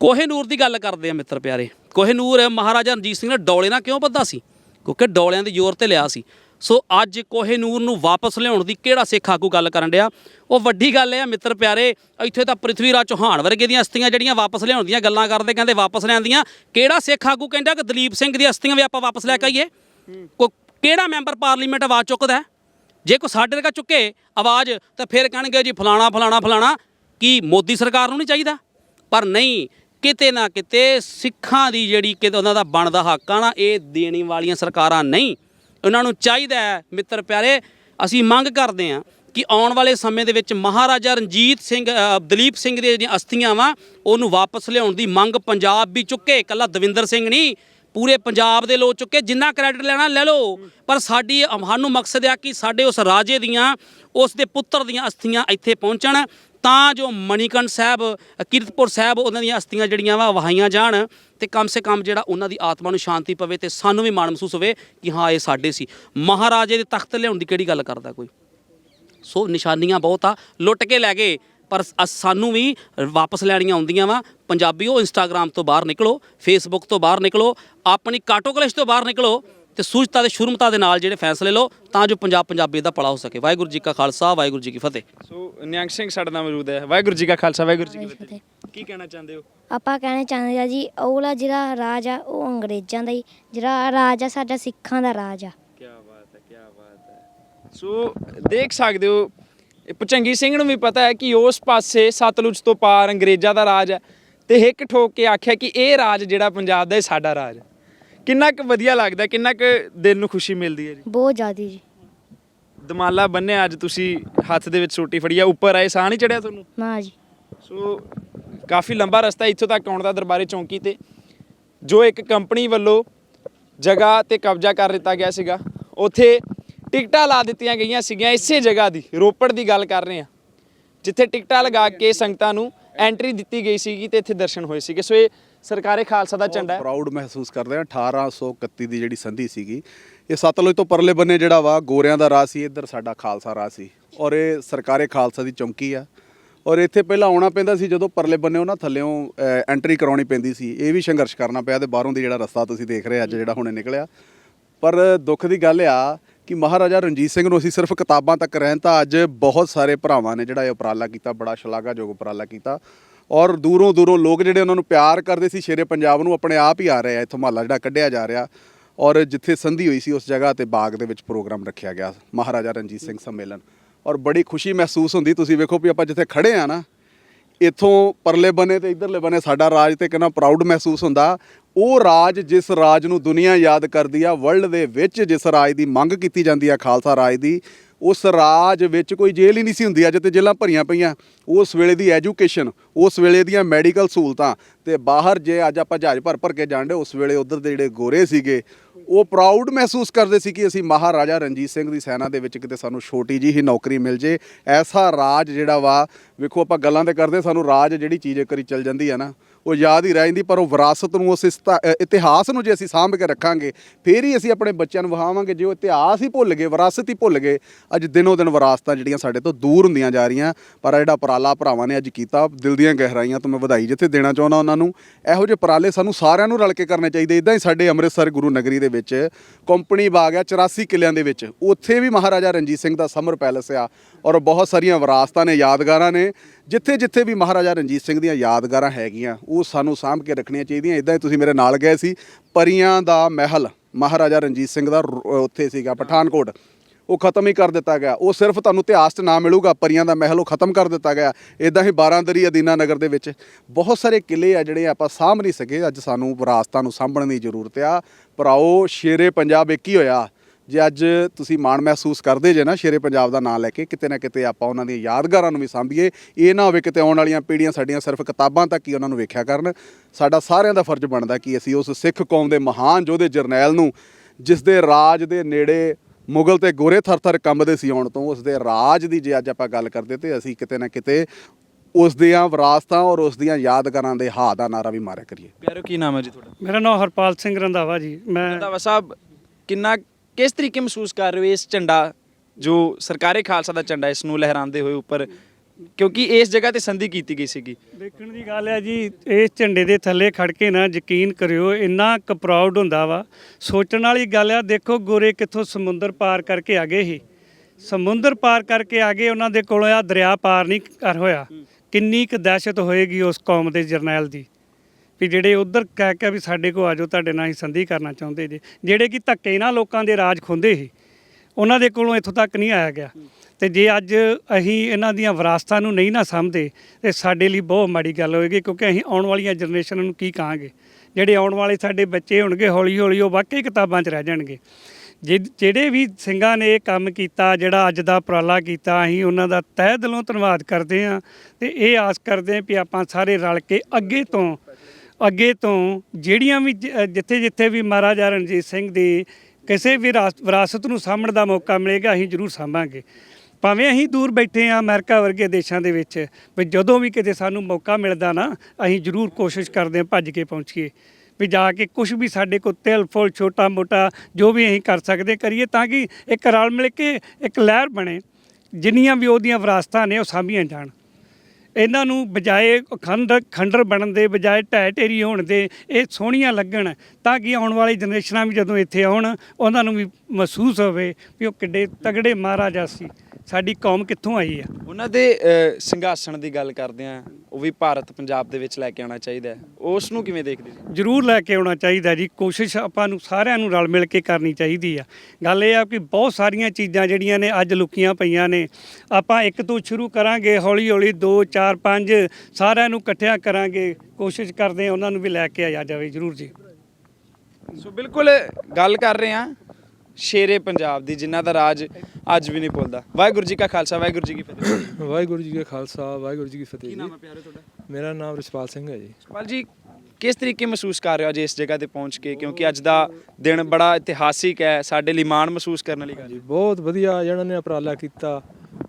ਕੋਹੇਨੂਰ ਦੀ ਗੱਲ ਕਰਦੇ ਆ ਮਿੱਤਰ ਪਿਆਰੇ। ਕੋਹੇਨੂਰ ਮਹਾਰਾਜਾ ਰਣਜੀਤ ਸਿੰਘ ਨੇ ਡੋਲੇ ਨਾਲ ਕਿਉਂ ਬੱਧਾ ਸੀ? ਕਿਉਂਕਿ ਡੋਲਿਆਂ ਦੇ ਜ਼ੋਰ ਤੇ ਲਿਆ ਸੀ। ਸੋ ਅੱਜ ਕੋਹੇਨੂਰ ਨੂੰ ਵਾਪਸ ਲਿਆਉਣ ਦੀ ਕਿਹੜਾ ਸਿੱਖ ਆਗੂ ਗੱਲ ਕਰਨ ਡਿਆ? ਉਹ ਵੱਡੀ ਗੱਲ ਹੈ ਮਿੱਤਰ ਪਿਆਰੇ, ਇੱਥੇ ਤਾਂ ਪ੍ਰਿਥਵੀ ਰਾਜ ਚੌਹਾਨ ਵਰਗੇ ਦੀਆਂ ਅਸਥੀਆਂ ਜਿਹੜੀਆਂ ਵਾਪਸ ਲਿਆਉਣ ਦੀਆਂ ਗੱਲਾਂ ਕਰਦੇ ਕਹਿੰਦੇ ਵਾਪਸ ਲਿਆਂਦੀਆਂ ਕਿਹੜਾ ਸਿੱਖ ਆਗੂ ਕਹਿੰਦਾ ਕਿ ਦਲੀਪ ਸਿੰਘ ਦੀਆਂ ਅਸਥੀਆਂ ਵੀ ਆਪਾਂ ਵਾਪਸ ਲੈ ਕੇ ਆਈਏ? ਕੋ ਕਿਹੜਾ ਮੈਂਬਰ ਪਾਰਲੀਮੈਂਟ ਆਵਾਜ਼ ਚੁੱਕਦਾ ਜੇ ਕੋਈ ਸਾਡੇ ਵਰਗਾ ਚੁੱਕੇ ਆਵਾਜ਼, ਤਾਂ ਫਿਰ ਕਹਿਣਗੇ ਜੀ ਫਲਾਣਾ ਫਲਾਣਾ ਫਲਾਣਾ। ਕੀ ਮੋਦੀ ਸਰਕਾਰ ਨੂੰ ਨਹੀਂ ਚਾਹੀਦਾ? ਪਰ ਨਹੀਂ, ਕਿਤੇ ਨਾ ਕਿਤੇ ਸਿੱਖਾਂ ਦੀ ਜਿਹੜੀ ਕਿ ਉਹਨਾਂ ਦਾ ਬਣਦਾ ਹੱਕ ਆ ਨਾ, ਇਹ ਦੇਣੀ ਵਾਲੀਆਂ ਸਰਕਾਰਾਂ ਨਹੀਂ। ਉਹਨਾਂ ਨੂੰ ਚਾਹੀਦਾ ਹੈ, ਮਿੱਤਰ ਪਿਆਰੇ, ਅਸੀਂ ਮੰਗ ਕਰਦੇ ਹਾਂ ਕਿ ਆਉਣ ਵਾਲੇ ਸਮੇਂ ਦੇ ਵਿੱਚ ਮਹਾਰਾਜਾ ਰਣਜੀਤ ਸਿੰਘ ਦਲੀਪ ਸਿੰਘ ਦੀਆਂ ਜਿਹੜੀਆਂ ਅਸਥੀਆਂ ਵਾ, ਉਹਨੂੰ ਵਾਪਸ ਲਿਆਉਣ ਦੀ ਮੰਗ ਪੰਜਾਬ ਵੀ ਚੁੱਕੇ। ਇਕੱਲਾ ਦਵਿੰਦਰ ਸਿੰਘ ਨਹੀਂ, ਪੂਰੇ ਪੰਜਾਬ ਦੇ ਲੋਕ ਚੁੱਕੇ। ਜਿੰਨਾ ਕ੍ਰੈਡਿਟ ਲੈਣਾ, ਲੈ ਲਓ। ਪਰ ਸਾਡੀ ਸਾਨੂੰ ਮਕਸਦ ਆ ਕਿ ਸਾਡੇ ਉਸ ਰਾਜੇ ਦੀਆਂ, ਉਸ ਦੇ ਪੁੱਤਰ ਦੀਆਂ ਅਸਥੀਆਂ ਇੱਥੇ ਪਹੁੰਚਣ। ਤਾਂ ਜੋ ਮਣੀਕੰਡ ਸਾਹਿਬ, ਕੀਰਤਪੁਰ ਸਾਹਿਬ, ਉਹਨਾਂ ਦੀਆਂ ਅਸਥੀਆਂ ਜਿਹੜੀਆਂ ਵਾ ਵਹਾਈਆਂ ਜਾਣ ਤੇ ਕਮ ਸੇ ਕਮ ਜਿਹੜਾ ਉਹਨਾਂ ਦੀ ਆਤਮਾ ਨੂੰ ਸ਼ਾਂਤੀ ਪਵੇ ਤੇ ਸਾਨੂੰ ਵੀ ਮਾਣ ਮਹਿਸੂਸ ਹੋਵੇ ਕਿ ਹਾਂ, ਇਹ ਸਾਡੇ ਸੀ। ਮਹਾਰਾਜੇ ਦੇ ਤਖਤ ਲਿਆਉਣ ਦੀ ਕਿਹੜੀ ਗੱਲ ਕਰਦਾ ਕੋਈ? ਸੋ ਨਿਸ਼ਾਨੀਆਂ ਬਹੁਤ ਆ, ਲੁੱਟ ਕੇ ਲੈ ਗਏ, ਪਰ ਅ- ਸਾਨੂੰ ਵੀ ਵਾਪਸ ਲੈਣੀਆਂ ਆਉਂਦੀਆਂ ਵਾ। ਪੰਜਾਬੀਓ ਇੰਸਟਾਗ੍ਰam ਤੋਂ ਬਾਹਰ ਨਿਕਲੋ, ਫੇਸਬੁੱਕ ਤੋਂ ਬਾਹਰ ਨਿਕਲੋ, ਆਪਣੀ ਕਾਟੋ ਕਲੇਸ਼ ਤੋਂ ਬਾਹਰ ਨਿਕਲੋ ਤੇ ਸੂਝਤਾ ਤੇ ਸ਼ੁਰਮਤਾ ਦੇ ਨਾਲ ਜਿਹੜੇ ਫੈਸਲੇ ਲਓ ਤਾਂ ਜੋ ਪੰਜਾਬ ਪੰਜਾਬੀ ਦਾ ਭਲਾ ਹੋ ਸਕੇ। ਵਾਹਿਗੁਰੂ ਜੀ ਕਾ ਖਾਲਸਾ ਵਾਹਿਗੁਰੂ ਜੀ ਕੀ ਫਤਿਹ। ਸੋ ਨਿਹੰਗ ਸਿੰਘ ਸਾਡੇ ਨਾਲ ਮੌਜੂਦ ਹੈ। ਵਾਹਿਗੁਰੂ ਜੀ ਕਾ ਖਾਲਸਾ ਵਾਹਿਗੁਰੂ ਜੀ ਕੀ ਫਤਿਹ। ਕੀ ਕਹਿਣਾ ਚਾਹੁੰਦੇ ਹੋ? ਆਪਾਂ ਕਹਿਣਾ ਚਾਹੁੰਦੇ ਆ ਜੀ ਉਹਲਾ ਜਿਹੜਾ ਰਾਜ ਆ ਉਹ ਅੰਗਰੇਜ਼ਾਂ ਦਾ ਹੀ ਜਿਹੜਾ ਰਾਜ ਆ ਸਾਡਾ ਸਿੱਖਾਂ ਦਾ ਰਾਜ ਆ। ਕੀ ਬਾਤ ਹੈ ਕੀ ਬਾਤ ਹੈ। ਸੋ ਦੇਖ ਸਕਦੇ ਹੋ ਇਹ ਭੁਚੰਗੀ ਸਿੰਘ ਨੂੰ ਵੀ ਪਤਾ ਹੈ ਕਿ ਉਸ ਪਾਸੇ ਸਤਲੁਜ ਤੋਂ ਪਾਰ ਅੰਗਰੇਜ਼ਾਂ ਦਾ ਰਾਜ ਹੈ ਤੇ ਹਿੱਕ ਠੋਕ ਕੇ ਆਖਿਆ ਕਿ ਇਹ ਰਾਜ ਜਿਹੜਾ ਪੰਜਾਬ ਦਾ ਇਹ ਸਾਡਾ ਰਾਜ ਹੈ। ਕਿੰਨਾ ਕੁ ਵਧੀਆ ਲੱਗਦਾ ਕਿੰਨਾ ਕੁ ਦਿਲ ਨੂੰ ਖੁਸ਼ੀ ਮਿਲਦੀ ਹੈ ਜੀ? ਬਹੁਤ ਜ਼ਿਆਦੀ ਜੀ। ਦਮਾਲਾ ਬੰਨਿਆ ਅੱਜ ਤੁਸੀਂ ਹੱਥ ਦੇ ਵਿੱਚ ਸੋਟੀ ਫੜੀ ਆ ਉੱਪਰ ਆਏ ਸਾਹ ਨਹੀਂ ਚੜਿਆ ਤੁਹਾਨੂੰ? ਨਾ ਜੀ। ਸੋ ਕਾਫੀ ਲੰਬਾ ਰਸਤਾ ਇੱਥੋਂ ਤੱਕ ਆਉਣ ਦਾ ਦਰਬਾਰੇ ਚੌਂਕੀ ਤੇ। ਜੋ ਇੱਕ ਕੰਪਨੀ ਵੱਲੋਂ ਜਗ੍ਹਾ ਤੇ ਕਬਜ਼ਾ ਕਰ ਲਿੱਤਾ ਗਿਆ ਸੀਗਾ ਉੱਥੇ ਟਿਕਟਾਂ ਲਾ ਦਿੱਤੀਆਂ ਗਈਆਂ ਸੀਗੀਆਂ ਇਸੇ ਜਗ੍ਹਾ ਦੀ ਰੋਪੜ ਦੀ ਗੱਲ ਕਰ ਰਹੇ ਹਾਂ। ਜਿੱਥੇ ਟਿਕਟਾਂ ਲਗਾ ਕੇ ਸੰਗਤਾਂ ਨੂੰ ਐਂਟਰੀ ਦਿੱਤੀ ਗਈ ਸੀਗੀ ਤੇ ਇੱਥੇ ਦਰਸ਼ਨ ਹੋਏ ਸੀਗੇ। ਸੋ ਇਹ ਸਰਕਾਰੇ ਖਾਲਸਾ ਦਾ ਝੰਡਾ ਹੈ। ਪ੍ਰਾਊਡ ਮਹਿਸੂਸ ਕਰਦੇ ਆ 1831 ਦੀ ਜਿਹੜੀ ਸੰਧੀ ਸੀਗੀ ਇਹ ਸਤਲੁਜ ਤੋਂ ਪਰਲੇ ਬੰਨੇ ਜਿਹੜਾ ਵਾ ਗੋਰਿਆਂ ਦਾ ਰਾਜ ਸੀ ਇੱਧਰ ਸਾਡਾ ਖਾਲਸਾ ਰਾਜ ਸੀ। ਔਰ ਇਹ ਸਰਕਾਰੇ ਖਾਲਸਾ ਦੀ ਚੌਂਕੀ ਆ। ਔਰ ਇੱਥੇ ਪਹਿਲਾਂ ਆਉਣਾ ਪੈਂਦਾ ਸੀ ਜਦੋਂ ਪਰਲੇ ਬੰਨੇ ਉਹਨਾਂ ਥੱਲਿਓਂ ਐਂਟਰੀ ਕਰਾਉਣੀ ਪੈਂਦੀ ਸੀ। ਇਹ ਵੀ ਸੰਘਰਸ਼ ਕਰਨਾ ਪਿਆ ਤੇ ਬਾਹਰੋਂ ਦੀ ਜਿਹੜਾ ਰਸਤਾ ਤੁਸੀਂ ਦੇਖ ਰਹੇ ਅੱਜ ਜਿਹੜਾ ਹੁਣੇ ਨਿਕਲਿਆ। ਪਰ ਦੁੱਖ ਦੀ ਗੱਲ ਆ ਕਿ ਮਹਾਰਾਜਾ ਰਣਜੀਤ ਸਿੰਘ ਨੂੰ ਅਸੀਂ ਸਿਰਫ ਕਿਤਾਬਾਂ ਤੱਕ ਰਹਿਣ ਤਾਂ ਅੱਜ ਬਹੁਤ ਸਾਰੇ ਭਰਾਵਾਂ ਨੇ ਜਿਹੜਾ ਇਹ ਉਪਰਾਲਾ ਕੀਤਾ ਬੜਾ ਸ਼ਲਾਘਾਯੋਗ ਉਪਰਾਲਾ ਕੀਤਾ। ਔਰ ਦੂਰੋਂ ਦੂਰੋਂ ਲੋਕ ਜਿਹੜੇ ਉਹਨਾਂ ਨੂੰ ਪਿਆਰ ਕਰਦੇ ਸੀ, ਸ਼ੇਰੇ ਪੰਜਾਬ ਨੂੰ ਆਪਣੇ ਆਪ ਹੀ ਆ ਰਹੇ ਆ ਇੱਥੋਂ ਮਹੱਲਾ ਜਿਹੜਾ ਕੱਢਿਆ ਜਾ ਰਿਹਾ। ਔਰ ਜਿੱਥੇ ਸੰਧੀ ਹੋਈ ਸੀ, ਉਸ ਜਗ੍ਹਾ ਤੇ ਬਾਗ ਦੇ ਵਿੱਚ ਪ੍ਰੋਗਰਾਮ ਰੱਖਿਆ ਗਿਆ। ਮਹਾਰਾਜਾ ਰਣਜੀਤ ਸਿੰਘ ਸੰਮੇਲਨ। ਔਰ ਬੜੀ ਖੁਸ਼ੀ ਮਹਿਸੂਸ ਹੁੰਦੀ, ਤੁਸੀਂ ਵੇਖੋ ਵੀ ਆਪਾਂ ਜਿੱਥੇ ਖੜੇ ਆ ਨਾ, ਇਥੋਂ ਪਰਲੇ ਬਨੇ ਤੇ ਇਧਰਲੇ ਬਨੇ ਸਾਡਾ ਰਾਜ ਤੇ ਕਿੰਨਾ ਪ੍ਰਾਊਡ ਮਹਿਸੂਸ ਹੁੰਦਾ। ਉਹ ਰਾਜ ਜਿਸ ਰਾਜ ਨੂੰ ਦੁਨੀਆ ਯਾਦ ਕਰਦੀ ਆ ਵਰਲਡ ਦੇ ਵਿੱਚ ਜਿਸ ਰਾਜ ਦੀ ਮੰਗ ਕੀਤੀ ਜਾਂਦੀ ਆ ਖਾਲਸਾ ਰਾਜ ਦੀ, ਉਸ ਰਾਜ ਵਿੱਚ ਕੋਈ ਜੇਲ੍ਹ ਹੀ ਨਹੀਂ ਸੀ ਹੁੰਦੀ, ਅੱਜ ਤੇ ਜੇਲ੍ਹਾਂ ਭਰੀਆਂ ਪਈਆਂ। ਉਸ ਵੇਲੇ ਦੀ ਐਜੂਕੇਸ਼ਨ ਉਸ ਵੇਲੇ ਦੀਆਂ ਮੈਡੀਕਲ ਸਹੂਲਤਾਂ ਤੇ ਬਾਹਰ ਜੇ ਅੱਜ ਆਪਾਂ ਜਹਾਜ਼ ਭਰ ਭਰ ਕੇ ਜਾਂਦੇ ਉਸ ਵੇਲੇ ਉਧਰ ਦੇ ਜਿਹੜੇ ਗੋਰੇ ਸੀਗੇ, ਉਹ ਪ੍ਰਾਊਡ ਮਹਿਸੂਸ ਕਰਦੇ ਸੀ ਕਿ ਅਸੀਂ ਮਹਾਰਾਜਾ ਰਣਜੀਤ ਸਿੰਘ ਦੀ ਸੈਨਾ ਦੇ ਵਿੱਚ ਕਿਤੇ ਸਾਨੂੰ ਛੋਟੀ ਜੀ ਹੀ ਨੌਕਰੀ ਮਿਲ ਜੇ। ਐਸਾ ਰਾਜ ਜਿਹੜਾ ਵਾ, ਵੇਖੋ ਆਪਾਂ ਗੱਲਾਂ ਤੇ ਕਰਦੇ ਸਾਨੂੰ ਰਾਜ ਜਿਹੜੀ ਚੀਜ਼ ਇੱਕ ਵਾਰੀ ਚੱਲ ਜਾਂਦੀ ਆ ਨਾ ਉਹ ਯਾਦ ਹੀ ਰਹਿ ਜਾਂਦੀ, ਪਰ ਉਹ ਵਿਰਾਸਤ ਨੂੰ, ਉਸ ਇਸਤਾ- ਇਤਿਹਾਸ ਨੂੰ ਜੇ ਅਸੀਂ ਸਾਂਭ ਕੇ ਰੱਖਾਂਗੇ, ਫੇਰ ਹੀ ਅਸੀਂ ਆਪਣੇ ਬੱਚਿਆਂ ਨੂੰ ਵਹਾਵਾਂਗੇ ਜੇ ਉਹ ਇਤਿਹਾਸ ਹੀ ਭੁੱਲ ਗਏ, ਵਿਰਾਸਤ ਹੀ ਭੁੱਲ ਗਏ, ਅੱਜ ਦਿਨੋ ਦਿਨ ਵਿਰਾਸਤਾਂ ਜਿਹੜੀਆਂ ਸਾਡੇ ਤੋਂ ਦੂਰ ਹੁੰਦੀਆਂ ਜਾ ਰਹੀਆਂ। ਪਰ ਜਿਹੜਾ ਉਪਰਾਲਾ ਭਰਾਵਾਂ ਨੇ ਅੱਜ ਕੀਤਾ, ਦਿਲ ਦੀਆਂ ਗਹਿਰਾਈਆਂ ਤੋਂ ਮੈਂ ਵਧਾਈ ਜਿੱਥੇ ਦੇਣਾ ਚਾਹੁੰਦਾ ਉਹਨਾਂ ਨੂੰ, ਇਹੋ ਜਿਹੇ ਉਪਰਾਲੇ ਸਾਨੂੰ ਸਾਰਿਆਂ ਨੂੰ ਰਲ ਕੇ ਕਰਨੇ ਚਾਹੀਦੇ। ਇਦਾਂ ਹੀ ਸਾਡੇ ਅੰਮ੍ਰਿਤਸਰ ਗੁਰੂ ਨਗਰੀ ਦੇ ਵਿੱਚ ਕੰਪਨੀ ਬਾਗ ਆ 84 ਕਿਲਿਆਂ ਦੇ ਵਿੱਚ। ਉੱਥੇ ਵੀ ਮਹਾਰਾਜਾ ਰਣਜੀਤ ਸਿੰਘ ਦਾ ਸਮਰ ਪੈਲਸ ਆ ਔਰ ਬਹੁਤ ਸਾਰੀਆਂ ਵਿਰਾਸਤਾਂ ਨੇ, ਯਾਦਗਾਰਾਂ ਨੇ। ਜਿੱਥੇ ਜਿੱਥੇ ਵੀ ਮਹਾਰਾਜਾ ਰਣਜੀਤ ਸਿੰਘ ਦੀਆਂ ਯਾਦਗਾਰਾਂ ਹੈਗੀਆਂ, ਉਹ ਸਾਨੂੰ ਸਾਂਭ ਕੇ ਰੱਖਣੀਆਂ ਚਾਹੀਦੀਆਂ। ਇਦਾਂ ਹੀ ਤੁਸੀਂ ਮੇਰੇ ਨਾਲ ਗਏ ਸੀ, ਪਰੀਆਂ ਦਾ ਮਹਿਲ, ਮਹਾਰਾਜਾ ਰਣਜੀਤ ਸਿੰਘ ਦਾ ਰੋ ਉੱਥੇ ਸੀਗਾ, ਪਠਾਨਕੋਟ। ਉਹ ਖਤਮ ਹੀ ਕਰ ਦਿੱਤਾ ਗਿਆ। ਉਹ ਸਿਰਫ ਤੁਹਾਨੂੰ ਇਤਿਹਾਸ 'ਚ ਨਾ ਮਿਲੂਗਾ, ਪਰੀਆਂ ਦਾ ਮਹਿਲ ਉਹ ਖਤਮ ਕਰ ਦਿੱਤਾ ਗਿਆ। ਇਦਾਂ ਹੀ ਬਾਰਾਂਦਰੀ ਅਦੀਨਾ ਨਗਰ ਦੇ ਵਿੱਚ ਬਹੁਤ ਸਾਰੇ ਕਿਲੇ ਆ ਜਿਹੜੇ ਆਪਾਂ ਸਾਂਭ ਨਹੀਂ ਸਕੇ। ਅੱਜ ਸਾਨੂੰ ਵਿਰਾਸਤਾਂ ਨੂੰ ਸਾਂਭਣ ਦੀ ਜ਼ਰੂਰਤ ਆ। ਭਰਾਓ, ਸ਼ੇਰੇ ਪੰਜਾਬ ਇੱਕ ਹੀ ਹੋਇਆ। ਜੇ ਅੱਜ ਤੁਸੀਂ ਮਾਣ ਮਹਿਸੂਸ ਕਰਦੇ ਜੇ ਨਾ ਸ਼ੇਰੇ ਪੰਜਾਬ ਦਾ ਨਾਂ ਲੈ ਕੇ ਕਿਤੇ ਨਾ ਕਿਤੇ ਆਪਾਂ ਉਹਨਾਂ ਦੀਆਂ ਯਾਦਗਾਰਾਂ ਨੂੰ ਵੀ ਸਾਂਭੀਏ। ਇਹ ਨਾ ਹੋਵੇ ਕਿਤੇ ਆਉਣ ਵਾਲੀਆਂ ਪੀੜ੍ਹੀਆਂ ਸਾਡੀਆਂ ਸਿਰਫ ਕਿਤਾਬਾਂ ਤੱਕ ਹੀ ਉਹਨਾਂ ਨੂੰ ਵੇਖਿਆ ਕਰਨ। ਸਾਡਾ ਸਾਰਿਆਂ ਦਾ ਫਰਜ਼ ਬਣਦਾ ਕਿ ਅਸੀਂ ਉਸ ਸਿੱਖ ਕੌਮ ਦੇ ਮਹਾਨ ਯੋਧੇ ਜਰਨੈਲ ਨੂੰ ਜਿਸ ਦੇ ਰਾਜ ਦੇ ਨੇੜੇ ਮੁਗਲ ਤੇ ਗੋਰੇ ਥਰ-ਥਰ ਕੰਬਦੇ ਸੀ ਆਉਣ ਤੋਂ ਉਸ ਦੇ ਰਾਜ ਦੀ ਜੇ ਅੱਜ ਆਪਾਂ ਗੱਲ ਕਰਦੇ ਤੇ ਅਸੀਂ ਕਿਤੇ ਨਾ ਕਿਤੇ ਉਸ ਦੀਆਂ ਵਿਰਾਸਤਾਂ ਔਰ ਉਸ ਦੀਆਂ ਯਾਦਗਾਰਾਂ ਦੇ ਹਾ ਦਾ ਨਾਰਾ ਵੀ ਮਾਰਿਆ ਕਰੀਏ। ਪਿਆਰੋ ਕੀ ਨਾਮ ਹੈ ਜੀ ਤੁਹਾਡਾ? ਮੇਰਾ ਨਾਮ ਹਰਪਾਲ ਸਿੰਘ ਰੰਧਾਵਾ ਜੀ। ਮੈਂ ਰੰਧਾਵਾ ਸਾਹਿਬ ਕਿੰਨਾ ਕਿਸ ਤਰੀਕੇ ਮਹਿਸੂਸ ਕਰ ਰਹੇ ਹੋ ਇਸ ਝੰਡਾ ਜੋ ਸਰਕਾਰੇ ਖਾਲਸਾ ਦਾ ਝੰਡਾ ਇਸ ਨੂੰ ਲਹਿਰਾਉਂਦੇ ਹੋਏ ਉੱਪਰ? ਕਿਉਂਕਿ ਇਸ ਜਗ੍ਹਾ ਤੇ ਸੰਧੀ ਕੀਤੀ ਗਈ ਸੀਗੀ। ਦੇਖਣ ਦੀ ਗੱਲ ਹੈ ਜੀ, ਇਸ ਝੰਡੇ ਦੇ ਥੱਲੇ ਖੜ ਕੇ ਨਾ ਯਕੀਨ ਕਰਿਓ, ਇੰਨਾ ਕੁ ਪ੍ਰਾਊਡ ਹੁੰਦਾ ਵਾ। ਸੋਚਣ ਵਾਲੀ ਗੱਲ ਆ, ਦੇਖੋ ਗੋਰੇ ਕਿੱਥੋਂ ਸਮੁੰਦਰ ਪਾਰ ਕਰਕੇ ਆ ਗਏ ਸੀ ਸਮੁੰਦਰ ਪਾਰ ਕਰਕੇ ਆ ਗਏ, ਉਹਨਾਂ ਦੇ ਕੋਲੋਂ ਆ ਦਰਿਆ ਪਾਰ ਨਹੀਂ ਕਰ ਹੋਇਆ। ਕਿੰਨੀ ਕੁ ਦਹਿਸ਼ਤ ਹੋਏਗੀ ਉਸ ਕੌਮ ਦੇ ਜਰਨੈਲ ਦੀ। ਵੀ ਜਿਹੜੇ ਉਧਰ ਕਹਿ ਕੇ ਵੀ ਸਾਡੇ ਕੋ ਆਜੋ ਤੁਹਾਡੇ ਨਾਲ ਹੀ ਸੰਧੀ ਕਰਨਾ ਚਾਹੁੰਦੇ ਜੇ। ਜਿਹੜੇ ਕਿ ਧੱਕੇ ਨਾਲ ਲੋਕਾਂ ਦੇ ਰਾਜ ਖੁੰਦੇ ਸੀ, ਉਹਨਾਂ ਦੇ ਕੋਲੋਂ ਇੱਥੋਂ ਤੱਕ ਨਹੀਂ ਆਇਆ ਗਿਆ। ਤੇ ਜੇ ਅੱਜ ਅਸੀਂ ਇਹਨਾਂ ਦੀਆਂ ਵਿਰਾਸਤਾਂ ਨੂੰ ਨਹੀਂ ਨਾ ਸਮਝਦੇ ਤੇ ਸਾਡੇ ਲਈ ਬਹੁਤ ਮਾੜੀ ਗੱਲ ਹੋਏਗੀ, ਕਿਉਂਕਿ ਅਸੀਂ ਆਉਣ ਵਾਲੀਆਂ ਜਨਰੇਸ਼ਨਾਂ ਨੂੰ ਕੀ ਕਹਾਂਗੇ? ਜਿਹੜੇ ਆਉਣ ਵਾਲੇ ਸਾਡੇ ਬੱਚੇ ਹੋਣਗੇ ਹੌਲੀ ਹੌਲੀ ਉਹ ਵਾਕਈ ਕਿਤਾਬਾਂ 'ਚ ਰਹਿ ਜਾਣਗੇ। ਜਿ- ਜਿਹੜੇ ਵੀ ਸਿੰਘਾਂ ਨੇ ਇਹ ਕੰਮ ਕੀਤਾ, ਜਿਹੜਾ ਅੱਜ ਦਾ ਉਪਰਾਲਾ ਕੀਤਾ, ਅਸੀਂ ਉਹਨਾਂ ਦਾ ਤਹਿ ਦਿਲੋਂ ਧੰਨਵਾਦ ਕਰਦੇ ਹਾਂ। ਤੇ ਇਹ ਆਸ ਕਰਦੇ ਹਾਂ ਵੀ ਆਪਾਂ ਸਾਰੇ ਰਲ ਕੇ ਅੱਗੇ ਤੋਂ ਅੱਗੇ ਤੋਂ ਜਿਹੜੀਆਂ ਵੀ ਜਿੱਥੇ ਜਿੱਥੇ ਵੀ ਮਹਾਰਾਜਾ ਰਣਜੀਤ ਸਿੰਘ ਦੀ ਕਿਸੇ ਵੀ ਰਾਸ- ਵਿਰਾਸਤ ਨੂੰ ਸਾਂਭਣ ਦਾ ਮੌਕਾ ਮਿਲੇਗਾ, ਅਸੀਂ ਜ਼ਰੂਰ ਸਾਂਭਾਂਗੇ। ਭਾਵੇਂ ਅਸੀਂ ਦੂਰ ਬੈਠੇ ਆ ਅਮਰੀਕਾ ਵਰਗੇ ਦੇਸ਼ਾਂ ਦੇ ਵਿੱਚ, ਵੀ ਜਦੋਂ ਵੀ ਕਿਤੇ ਸਾਨੂੰ ਮੌਕਾ ਮਿਲਦਾ ਨਾ, ਅਸੀਂ ਜ਼ਰੂਰ ਕੋਸ਼ਿਸ਼ ਕਰਦੇ ਹਾਂ ਭੱਜ ਕੇ ਪਹੁੰਚੀਏ। ਵੀ ਜਾ ਕੇ ਕੁਝ ਵੀ ਸਾਡੇ ਕੋਲ ਤਿਲ, ਫੁੱਲ, ਛੋਟਾ ਮੋਟਾ ਜੋ ਵੀ ਅਸੀਂ ਕਰ ਸਕਦੇ ਕਰੀਏ ਤਾਂ ਕਿ ਇੱਕ ਰਲ ਮਿਲ ਕੇ ਇੱਕ ਲਹਿਰ ਬਣੇ, ਜਿੰਨੀਆਂ ਵੀ ਉਹਦੀਆਂ ਵਿਰਾਸਤਾਂ ਨੇ ਉਹ ਸਾਂਭੀਆਂ ਜਾਣ। ਇਹਨਾਂ ਨੂੰ ਬਜਾਏ ਖੰਡ, ਖੰਡਰ ਬਣਨ ਦੇ, ਬਜਾਏ ਢਹਿ ਢੇਰੀ ਹੋਣ ਦੇ, ਇਹ ਸੋਹਣੀਆਂ ਲੱਗਣ ਤਾਂ ਕਿ ਆਉਣ ਵਾਲੀ ਜਨਰੇਸ਼ਨਾਂ ਵੀ ਜਦੋਂ ਇੱਥੇ ਆਉਣ, ਉਹਨਾਂ ਨੂੰ ਵੀ ਮਹਿਸੂਸ ਹੋਵੇ ਵੀ ਉਹ ਕਿੱਡੇ ਤਗੜੇ ਮਹਾਰਾਜਾ ਸੀ। ਸਾਡੀ ਕੌਮ ਕਿੱਥੋਂ ਆਈ ਆ? ਉਹਨਾਂ ਦੇ ਅ, ਸਿੰਘਾਸਣ ਦੀ ਗੱਲ ਕਰਦੇ ਆ ਉਹ ਵੀ ਭਾਰਤ ਪੰਜਾਬ ਦੇ ਵਿੱਚ ਲੈ ਕੇ ਆਉਣਾ ਚਾਹੀਦਾ ਹੈ। ਉਸ ਨੂੰ ਕਿਵੇਂ ਦੇਖਦੇ ਜ਼ਰੂਰ ਲੈ ਕੇ ਆਉਣਾ ਚਾਹੀਦਾ ਜੀ। ਕੋਸ਼ਿਸ਼ ਆਪਾਂ ਨੂੰ ਸਾਰਿਆਂ ਨੂੰ ਰਲ ਮਿਲ ਕੇ ਕਰਨੀ ਚਾਹੀਦੀ ਆ। ਗੱਲ ਇਹ ਆ ਕਿ ਬਹੁਤ ਸਾਰੀਆਂ ਚੀਜ਼ਾਂ ਜਿਹੜੀਆਂ ਨੇ ਅੱਜ ਲੁਕੀਆਂ ਪਈਆਂ ਨੇ। ਆਪਾਂ ਇੱਕ ਤੋਂ ਸ਼ੁਰੂ ਕਰਾਂਗੇ ਹੌਲੀ ਹੌਲੀ 2 4 5 ਸਾਰਿਆਂ ਨੂੰ ਇਕੱਠਿਆਂ ਕਰਾਂਗੇ। ਕੋਸ਼ਿਸ਼ ਕਰਦੇ ਆ ਉਹਨਾਂ ਨੂੰ ਵੀ ਲੈ ਕੇ ਆਇਆ ਜਾਵੇ। ਜ਼ਰੂਰ ਜੀ। ਸੋ ਬਿਲਕੁਲ ਗੱਲ ਕਰ ਰਹੇ ਆ ਸ਼ੇਰੇ ਪੰਜਾਬ ਦੀ ਜਿਨ੍ਹਾਂ ਦਾ ਰਾਜ ਅੱਜ ਵੀ ਨਹੀਂ ਭੁੱਲਦਾ। ਵਾਹਿਗੁਰੂ ਜੀ ਕਾ ਖਾਲਸਾ ਵਾਹਿਗੁਰੂ ਜੀ ਕੀ ਫਤਿਹ। ਵਾਹਿਗੁਰੂ ਜੀ ਕਾ ਖਾਲਸਾ ਵਾਹਿਗੁਰੂ ਜੀ ਕੀ ਫਤਿਹ ਕੀ ਜੀ। ਨਾਮ ਹੈ ਪਿਆਰੇ ਤੁਹਾਡਾ? ਮੇਰਾ ਨਾਮ ਰਿਸ਼ਪਾਲ ਸਿੰਘ ਹੈ ਜੀ। ਸੁਖਪਾਲ ਜੀ ਕਿਸ ਤਰੀਕੇ ਮਹਿਸੂਸ ਕਰ ਰਹੇ ਹੋ ਜੀ ਇਸ ਜਗ੍ਹਾ ਤੇ ਪਹੁੰਚ ਕੇ? ਕਿਉਂਕਿ ਅੱਜ ਦਾ ਦਿਨ ਬੜਾ ਇਤਿਹਾਸਿਕ ਹੈ ਸਾਡੇ ਲਈ ਮਾਣ ਮਹਿਸੂਸ ਕਰਨ ਵਾਲੀ ਗੱਲ ਜੀ ਬਹੁਤ ਵਧੀਆ ਜਿਹਨਾਂ ਨੇ ਉਪਰਾਲਾ ਕੀਤਾ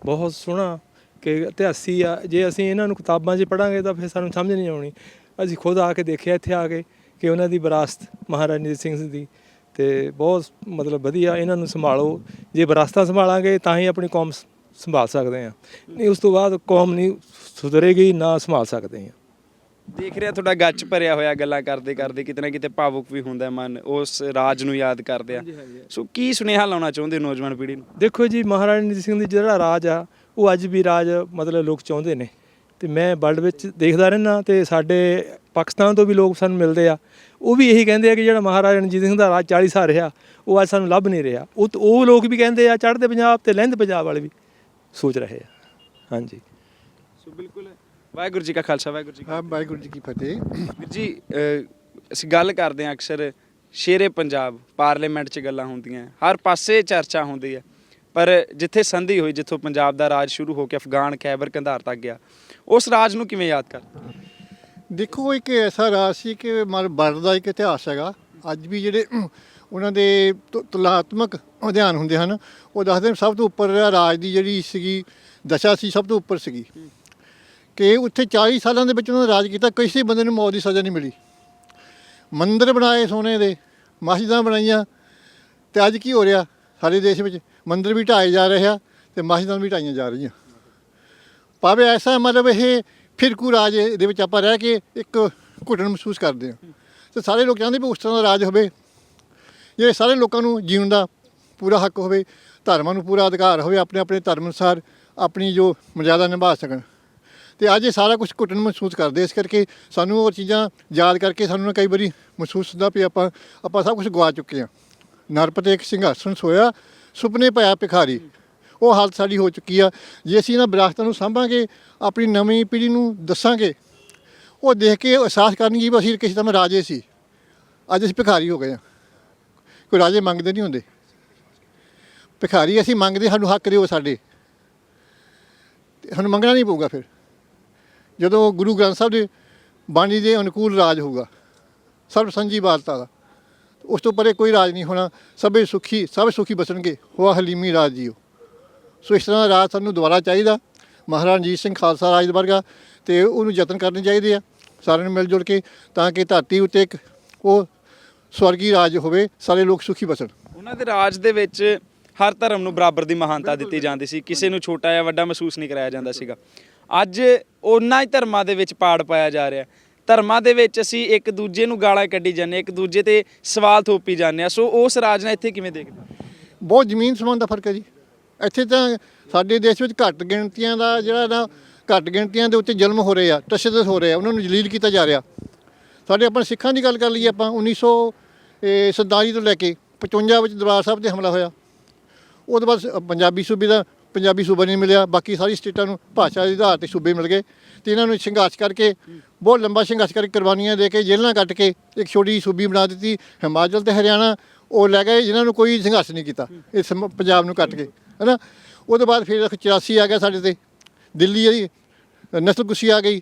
ਬਹੁਤ ਸੋਹਣਾ ਕਿ ਇਤਿਹਾਸੀ ਆ। ਜੇ ਅਸੀਂ ਇਹਨਾਂ ਨੂੰ ਕਿਤਾਬਾਂ 'ਚ ਪੜਾਂਗੇ ਤਾਂ ਫਿਰ ਸਾਨੂੰ ਸਮਝ ਨਹੀਂ ਆਉਣੀ। ਅਸੀਂ ਖੁਦ ਆ ਕੇ ਦੇਖਿਆ ਇੱਥੇ ਆ ਕੇ ਕਿ ਉਹਨਾਂ ਦੀ ਵਿਰਾਸਤ ਮਹਾਰਾਜਾ ਰਣਜੀਤ ਸਿੰਘ ਦੀ ਤੇ ਬਹੁਤ ਮਤਲਬ ਵਧੀਆ ਇਹਨਾਂ ਨੂੰ ਸੰਭਾਲੋ। ਜੇ ਵਿਰਾਸਤਾਂ ਸੰਭਾਲਾਂਗੇ ਤਾਂ ਹੀ ਆਪਣੀ ਕੌਮ ਸ- ਸੰਭਾਲ ਸਕਦੇ ਹਾਂ। ਨਹੀਂ ਉਸ ਤੋਂ ਬਾਅਦ ਕੌਮ ਨਹੀਂ ਸੁਧਰੇਗੀ ਨਾ ਸੰਭਾਲ ਸਕਦੇ ਹਾਂ। ਦੇਖ ਰਿਹਾ ਤੁਹਾਡਾ ਗੱਚ ਭਰਿਆ ਹੋਇਆ ਗੱਲਾਂ ਕਰਦੇ ਕਰਦੇ ਕਿਤੇ ਨਾ ਕਿਤੇ ਭਾਵੁਕ ਵੀ ਹੁੰਦਾ ਹੈ ਮਨ ਉਸ ਰਾਜ ਨੂੰ ਯਾਦ ਕਰਦੇ ਆ। ਸੋ ਕੀ ਸੁਨੇਹਾ ਲਾਉਣਾ ਚਾਹੁੰਦੇ ਹੋ ਨੌਜਵਾਨ ਪੀੜ੍ਹੀ ਨੂੰ? ਦੇਖੋ ਜੀ ਮਹਾਰਾਜਾ ਰਣਜੀਤ ਸਿੰਘ ਦੀ ਜਿਹੜਾ ਰਾਜ ਆ ਉਹ ਅੱਜ ਵੀ ਰਾਜ ਮਤਲਬ ਲੋਕ ਚਾਹੁੰਦੇ ਨੇ। ਤੇ ਮੈਂ ਵਰਲਡ ਵਿੱਚ ਦੇਖਦਾ ਰਹਿਣਾ ਤੇ ਸਾਡੇ ਪਾਕਿਸਤਾਨ ਤੋਂ ਵੀ ਲੋਕ ਸਾਨੂੰ ਮਿਲਦੇ ਆ। ਉਹ ਵੀ ਇਹੀ ਕਹਿੰਦੇ ਆ ਕਿ ਜਿਹੜਾ ਮਹਾਰਾਜਾ ਰਣਜੀਤ ਸਿੰਘ ਦਾ ਰਾਜ 40 ਸਾਲ ਰਿਹਾ ਉਹ ਅੱਜ ਸਾਨੂੰ ਲੱਭ ਨਹੀਂ ਰਿਹਾ। ਉਹ ਉਹ ਲੋਕ ਵੀ ਕਹਿੰਦੇ ਆ ਚੜ੍ਹਦੇ ਪੰਜਾਬ ਤੇ ਲਹਿੰਦੇ ਪੰਜਾਬ ਵਾਲੇ ਵੀ ਸੋਚ ਰਹੇ ਆ। ਹਾਂਜੀ। ਸੋ ਬਿਲਕੁਲ ਵਾਹਿਗੁਰੂ ਜੀ ਕਾ ਖਾਲਸਾ ਵਾਹਿਗੁਰੂ ਜੀ ਕੀ ਹਾਂ ਵਾਹਿਗੁਰੂ ਜੀ ਕੀ ਫਤਿਹ। ਵੀਰ ਜੀ ਅਹ, ਅਸੀਂ ਗੱਲ ਕਰਦੇ ਹਾਂ ਅਕਸਰ ਸ਼ੇਰੇ ਪੰਜਾਬ ਪਾਰਲੀਮੈਂਟ 'ਚ ਗੱਲਾਂ ਹੁੰਦੀਆਂ ਹਰ ਪਾਸੇ ਚਰਚਾ ਹੁੰਦੀ ਹੈ। ਪਰ ਜਿੱਥੇ ਸੰਧੀ ਹੋਈ ਜਿੱਥੋਂ ਪੰਜਾਬ ਦਾ ਰਾਜ ਸ਼ੁਰੂ ਹੋ ਕੇ ਅਫਗਾਨ ਖੈਬਰ ਕੰਧਾਰ ਤੱਕ ਗਿਆ ਉਸ ਰਾਜ ਨੂੰ ਕਿਵੇਂ ਯਾਦ ਕਰ ਦੇਖੋ ਇੱਕ ਐਸਾ ਰਾਜ ਸੀ ਕਿ ਮਰ ਵਰਡ ਦਾ ਇੱਕ ਇਤਿਹਾਸ ਹੈਗਾ। ਅੱਜ ਵੀ ਜਿਹੜੇ ਉਹਨਾਂ ਦੇ ਤੁ- ਤੁਲਨਾਤਮਕ ਅਧਿਐਨ ਹੁੰਦੇ ਹਨ, ਉਹ ਦੱਸਦੇ ਨੇ ਸਭ ਤੋਂ ਉੱਪਰ ਰਾਜ ਦੀ ਜਿਹੜੀ ਸੀਗੀ, ਦਸ਼ਾ ਸੀ, ਸਭ ਤੋਂ ਉੱਪਰ ਸੀਗੀ। ਕਿ ਉੱਥੇ 40 ਸਾਲਾਂ ਦੇ ਵਿੱਚ ਉਹਨਾਂ ਨੇ ਰਾਜ ਕੀਤਾ, ਕਿਸੇ ਬੰਦੇ ਨੂੰ ਮੌਤ ਦੀ ਸਜ਼ਾ ਨਹੀਂ ਮਿਲੀ। ਮੰਦਰ ਬਣਾਏ ਸੋਨੇ ਦੇ, ਮਸਜਿਦਾਂ ਬਣਾਈਆਂ, ਤੇ ਅੱਜ ਕੀ ਹੋ ਰਿਹਾ ਸਾਡੇ ਦੇਸ਼ ਵਿੱਚ? ਮੰਦਰ ਵੀ ਢਾਏ ਜਾ ਰਹੇ ਆ ਤੇ ਮਸਜਿਦਾਂ ਵੀ ਢਾਈਆਂ ਜਾ ਰਹੀਆਂ। ਭਾਵੇਂ ਐਸਾ ਮਤਲਬ ਇਹ ਫਿਰਕੂ ਰਾਜ ਦੇ ਵਿੱਚ ਆਪਾਂ ਰਹਿ ਕੇ ਇੱਕ ਘੁਟਨ ਮਹਿਸੂਸ ਕਰਦੇ ਹਾਂ। ਤੇ ਸਾਰੇ ਲੋਕ ਚਾਹੁੰਦੇ ਵੀ ਉਸ ਤਰ੍ਹਾਂ ਦਾ ਰਾਜ ਹੋਵੇ। ਜਿਹੜੇ ਸਾਰੇ ਲੋਕਾਂ ਨੂੰ ਜੀਣ ਦਾ ਪੂਰਾ ਹੱਕ ਹੋਵੇ, ਧਰਮਾਂ ਨੂੰ ਪੂਰਾ ਅਧਿਕਾਰ ਹੋਵੇ, ਆਪਣੇ ਆਪਣੇ ਧਰਮ ਅਨੁਸਾਰ ਆਪਣੀ ਜੋ ਮਰਜ਼ਾਦਾ ਨਿਭਾ ਸਕਣ। ਤੇ ਅੱਜ ਇਹ ਸਾਰਾ ਕੁਝ ਘੁਟਨ ਮਹਿਸੂਸ ਕਰਦੇ ਇਸ ਕਰਕੇ ਸਾਨੂੰ ਉਹ ਚੀਜ਼ਾਂ ਯਾਦ ਕਰਕੇ ਸਾਨੂੰ ਨਾ ਕਈ ਵਾਰੀ ਮਹਿਸੂਸ ਹੁੰਦਾ ਵੀ ਆਪਾਂ ਆਪਾਂ ਸਭ ਕੁਝ ਗਵਾ ਚੁੱਕੇ ਹਾਂ। ਨਰਪਤ ਇੱਕ ਸਿੰਘਾਸਣ ਸੋਇਆ, ਸੁਪਨੇ ਪਿਆ ਭਿਖਾਰੀ। ਉਹ ਹਾਲਤ ਸਾਡੀ ਹੋ ਚੁੱਕੀ ਆ। ਜੇ ਅਸੀਂ ਇਹਨਾਂ ਵਿਰਾਸਤਾਂ ਨੂੰ ਸਾਂਭਾਂਗੇ, ਆਪਣੀ ਨਵੀਂ ਪੀੜ੍ਹੀ ਨੂੰ ਦੱਸਾਂਗੇ, ਉਹ ਦੇਖ ਕੇ ਅਹਿਸਾਸ ਕਰਨਗੇ ਵੀ ਅਸੀਂ ਕਿਸੇ ਤਰ੍ਹਾਂ ਰਾਜੇ ਸੀ। ਅੱਜ ਅਸੀਂ ਭਿਖਾਰੀ ਹੋ ਗਏ ਆ। ਕੋਈ ਰਾਜੇ ਮੰਗਦੇ ਨਹੀਂ ਹੁੰਦੇ। ਭਿਖਾਰੀ ਅਸੀਂ ਮੰਗਦੇ, ਸਾਨੂੰ ਹੱਕ ਦਿਓ ਸਾਡੇ। ਤੇ ਸਾਨੂੰ ਮੰਗਣਾ ਨਹੀਂ ਪਊਗਾ ਫਿਰ। ਜਦੋਂ ਗੁਰੂ ਗ੍ਰੰਥ ਸਾਹਿਬ ਦੇ ਬਾਣੀ ਦੇ ਅਨੁਕੂਲ ਰਾਜ ਹੋਊਗਾ, ਸਰਬ ਸੰਜੀ ਬਾਲਤਾ ਦਾ, ਉਸ ਤੋਂ ਪਰੇ ਕੋਈ ਰਾਜ ਨਹੀਂ ਹੋਣਾ। ਸਭੇ ਸੁਖੀ, ਸਭ ਸੁਖੀ ਬਸਣਗੇ। ਹੋਆ ਹਲੀਮੀ ਰਾਜ ਜੀਓ। ਸੋ ਇਸ ਤਰ੍ਹਾਂ ਦਾ ਰਾਜ ਸਾਨੂੰ ਦੁਬਾਰਾ ਚਾਹੀਦਾ। ਮਹਾਰਾਜਾ ਰਣਜੀਤ ਸਿੰਘ ਖਾਲਸਾ ਰਾਜ ਵਰਗਾ ਤੇ ਉਹਨੂੰ ਯਤਨ ਕਰਨੇ ਚਾਹੀਦੇ ਆ ਸਾਰਿਆਂ ਨੂੰ ਮਿਲ ਜੁਲ ਕੇ ਤਾਂ ਕਿ ਧਰਤੀ ਉੱਤੇ ਇੱਕ ਉਹ ਸਵਰਗੀ ਰਾਜ ਹੋਵੇ ਸਾਰੇ ਲੋਕ ਸੁਖੀ ਬਸਣ। ਉਹਨਾਂ ਦੇ ਰਾਜ ਦੇ ਵਿੱਚ ਹਰ ਧਰਮ ਨੂੰ ਬਰਾਬਰ ਦੀ ਮਹਾਨਤਾ ਦਿੱਤੀ ਜਾਂਦੀ ਸੀ ਕਿਸੇ ਨੂੰ ਛੋਟਾ ਜਾਂ ਵੱਡਾ ਮਹਿਸੂਸ ਨਹੀਂ ਕਰਾਇਆ ਜਾਂਦਾ ਸੀਗਾ। ਅੱਜ ਉਹਨਾਂ ਹੀ ਧਰਮਾਂ ਦੇ ਵਿੱਚ ਪਾੜ ਪਾਇਆ ਜਾ ਰਿਹਾ। ਧਰਮਾਂ ਦੇ ਵਿੱਚ ਅਸੀਂ ਇੱਕ ਦੂਜੇ ਨੂੰ ਗਾਲਾਂ ਕੱਢੀ ਜਾਂਦੇ ਇੱਕ ਦੂਜੇ ਤੇ ਸਵਾਲ ਥੋਪੀ ਜਾਂਦੇ ਆ ਸੋ ਉਸ ਰਾਜ ਨਾਲ ਇੱਥੇ ਕਿਵੇਂ ਦੇਖਦੇ? ਬਹੁਤ ਜ਼ਮੀਨ ਸਮਾਨ ਦਾ ਫ਼ਰਕ ਹੈ ਜੀ। ਇੱਥੇ ਤਾਂ ਸਾਡੇ ਦੇਸ਼ ਵਿੱਚ ਘੱਟ ਗਿਣਤੀਆਂ ਦਾ ਜਿਹੜਾ ਨਾ ਘੱਟ ਗਿਣਤੀਆਂ ਦੇ ਉੱਤੇ ਜ਼ੁਲਮ ਹੋ ਰਹੇ ਆ, ਤਸ਼ੱਦਦ ਹੋ ਰਹੇ ਆ, ਉਹਨਾਂ ਨੂੰ ਜਲੀਲ ਕੀਤਾ ਜਾ ਰਿਹਾ। ਸਾਡੇ ਆਪਾਂ ਸਿੱਖਾਂ ਦੀ ਗੱਲ ਕਰ ਲਈਏ ਆਪਾਂ 1947 ਤੋਂ ਲੈ ਕੇ 55 ਵਿੱਚ ਦਰਬਾਰ ਸਾਹਿਬ ਤੇ ਹਮਲਾ ਹੋਇਆ। ਉਹਦੇ ਬਾਅਦ ਸ- ਪੰਜਾਬੀ ਸੂਬੇ ਦਾ, ਪੰਜਾਬੀ ਸੂਬਾ ਨਹੀਂ ਮਿਲਿਆ, ਬਾਕੀ ਸਾਰੀ ਸਟੇਟਾਂ ਨੂੰ ਭਾਸ਼ਾ ਦੇ ਆਧਾਰ ਤੇ ਸੂਬੇ ਮਿਲ ਗਏ ਤੇ ਇਹਨਾਂ ਨੂੰ ਸੰਘਰਸ਼ ਕਰਕੇ, ਬਹੁਤ ਲੰਬਾ ਸੰਘਰਸ਼ ਕਰਕੇ ਕੁਰਬਾਨੀਆਂ ਦੇ ਕੇ ਜੇਲ੍ਹਾਂ ਕੱਟ ਕੇ ਇੱਕ ਛੋਟੀ ਜਿਹੀ ਸੂਬੀ ਬਣਾ ਦਿੱਤੀ, ਹਿਮਾਚਲ ਤੇ ਹਰਿਆਣਾ, ਉਹ ਲੈ ਗਏ, ਜਿਨ੍ਹਾਂ ਨੂੰ ਕੋਈ ਸੰਘਰਸ਼ ਨਹੀਂ ਕੀਤਾ ਇਸ ਪੰਜਾਬ ਨੂੰ ਕੱਟ ਕੇ ਹੈਨਾ? ਉਹਦੇ ਬਾਅਦ ਫਿਰ 84 ਆ ਗਿਆ ਸਾਡੇ ਤੇ। ਦਿੱਲੀ ਜਿਹੜੀ ਨਸਲ ਕੁਸ਼ੀ ਆ ਗਈ।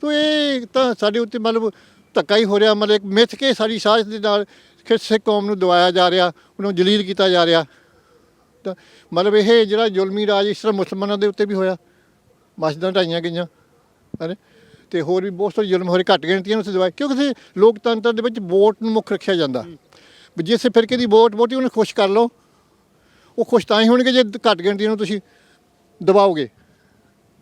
ਤੋ ਇਹ ਤਾਂ ਸਾਡੇ ਉੱਤੇ ਮਤਲਬ ਧੱਕਾ ਹੀ ਹੋ ਰਿਹਾ। ਮਤਲਬ ਇੱਕ ਮਿੱਥ ਕੇ ਸਾਡੀ ਸਾਜ਼ਿਸ਼ ਦੇ ਨਾਲ ਸਿੱਖ ਕੌਮ ਨੂੰ ਦਵਾਇਆ ਜਾ ਰਿਹਾ, ਉਹਨੂੰ ਜਲੀਲ ਕੀਤਾ ਜਾ ਰਿਹਾ। ਤਾਂ ਮਤਲਬ ਇਹ ਜਿਹੜਾ ਜ਼ੁਲਮੀ ਰਾਜ ਇਸ ਤਰ੍ਹਾਂ ਮੁਸਲਮਾਨਾਂ ਦੇ ਉੱਤੇ ਵੀ ਹੋਇਆ। ਮਸਜਿਦਾਂ ਢਾਈਆਂ ਗਈਆਂ ਹੈ ਤੇ ਹੋਰ ਵੀ ਬਹੁਤ ਸਾਰੇ ਜ਼ੁਲਮ ਹੋ ਰਹੇ। ਘੱਟ ਗਿਣਤੀਆਂ ਨੂੰ ਉੱਥੇ ਦਵਾਏ ਕਿਉਂਕਿ ਲੋਕਤੰਤਰ ਦੇ ਵਿੱਚ ਵੋਟ ਨੂੰ ਮੁੱਖ ਰੱਖਿਆ ਜਾਂਦਾ। ਜਿਸ ਫਿਰਕੇ ਦੀ ਵੋਟ, ਵੋਟੀ ਉਹਨੂੰ ਖੁਸ਼ ਕਰ ਲਓ। ਉਹ ਖੁਸ਼ ਤਾਂ ਹੀ ਹੋਣਗੇ ਜੇ ਘੱਟ ਗਿਣਤੀਆਂ ਨੂੰ ਤੁਸੀਂ ਦਬਾਓਗੇ।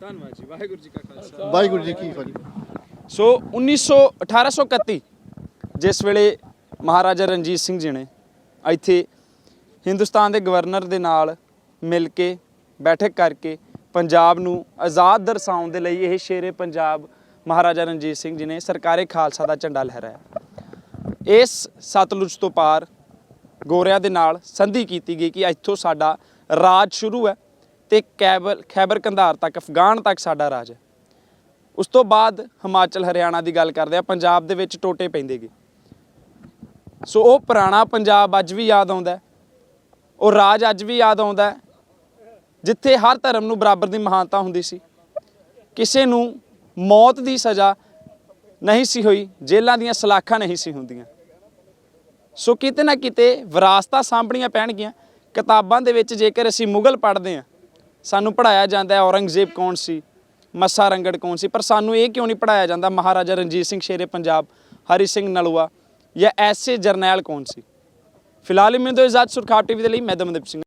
ਧੰਨਵਾਦ ਜੀ ਵਾਹਿਗੁਰੂ ਜੀ ਕਾ ਖਾਲਸਾ। ਵਾਹਿਗੁਰੂ ਜੀ ਕੀ ਫਤਿਹ। ਸੋ 1900 1831 ਜਿਸ ਵੇਲੇ ਮਹਾਰਾਜਾ ਰਣਜੀਤ ਸਿੰਘ ਜੀ ਨੇ ਇੱਥੇ ਹਿੰਦੁਸਤਾਨ ਦੇ ਗਵਰਨਰ ਦੇ ਨਾਲ ਮਿਲ ਕੇ ਬੈਠਕ ਕਰਕੇ ਪੰਜਾਬ ਨੂੰ ਆਜ਼ਾਦ ਦਰਸਾਉਣ ਦੇ ਲਈ ਇਹ ਸ਼ੇਰੇ ਪੰਜਾਬ ਮਹਾਰਾਜਾ ਰਣਜੀਤ ਸਿੰਘ ਜੀ ਨੇ ਸਰਕਾਰੇ ਖਾਲਸਾ ਦਾ ਝੰਡਾ ਲਹਿਰਾਇਆ। ਇਸ ਸਤਲੁਜ ਤੋਂ ਪਾਰ ਗੋਰਿਆਂ ਦੇ ਨਾਲ ਸੰਧੀ ਕੀਤੀ ਗਈ ਕਿ ਇੱਥੋਂ ਸਾਡਾ ਰਾਜ ਸ਼ੁਰੂ ਹੈ ਤੇ ਕੈਬਲ ਖੈਬਰ ਕੰਧਾਰ ਤੱਕ, ਅਫਗਾਨ ਤੱਕ ਸਾਡਾ ਰਾਜ ਹੈ। ਉਸ ਤੋਂ ਬਾਅਦ ਹਿਮਾਚਲ, ਹਰਿਆਣਾ ਦੀ ਗੱਲ ਕਰਦੇ ਆ ਪੰਜਾਬ ਦੇ ਵਿੱਚ ਟੋਟੇ ਪੈਂਦੇਗੇ ਸੋ ਉਹ ਪੁਰਾਣਾ ਪੰਜਾਬ ਅੱਜ ਵੀ ਯਾਦ ਆਉਂਦਾ ਉਹ ਰਾਜ ਅੱਜ ਵੀ ਯਾਦ ਆਉਂਦਾ ਜਿੱਥੇ ਹਰ ਧਰਮ ਨੂੰ ਬਰਾਬਰ ਦੀ ਮਹਾਨਤਾ ਹੁੰਦੀ ਸੀ। ਕਿਸੇ ਨੂੰ ਮੌਤ ਦੀ ਸਜ਼ਾ ਨਹੀਂ ਸੀ ਹੋਈ, ਜੇਲ੍ਹਾਂ ਦੀਆਂ ਸਲਾਖਾਂ ਨਹੀਂ ਸੀ ਹੁੰਦੀਆਂ। ਸੋ ਕਿਤੇ ਨਾ ਕਿਤੇ ਵਿਰਾਸਤਾਂ ਸਾਂਭਣੀਆਂ ਪੈਣਗੀਆਂ। ਕਿਤਾਬਾਂ ਦੇ ਵਿੱਚ ਜੇਕਰ ਅਸੀਂ ਮੁਗਲ ਪੜ੍ਹਦੇ ਹਾਂ, ਸਾਨੂੰ ਪੜਾਇਆ ਜਾਂਦਾ ਹੈ ਔਰੰਗਜ਼ੇਬ ਕੌਣ ਸੀ, ਮੱਸਾ ਰੰਗੜ ਕੌਣ ਸੀ, ਪਰ ਸਾਨੂੰ ਇਹ ਕਿਉਂ ਨਹੀਂ ਪੜਾਇਆ ਜਾਂਦਾ ਮਹਾਰਾਜਾ ਰਣਜੀਤ ਸਿੰਘ ਸ਼ੇਰੇ ਪੰਜਾਬ, ਹਰੀ ਸਿੰਘ ਨਲੂਆ ਜਾਂ ਐਸੇ ਜਰਨੈਲ ਕੌਣ ਸੀ? ਫਿਲਹਾਲ ਮੈਨੂੰ ਦੋ ਇਜਾਜ਼ਤ ਸੁਰਖਾਬ ਟੀਵੀ ਦੇ ਲਈ ਮੈਂ ਦਮਨਦੀਪ ਸਿੰਘ।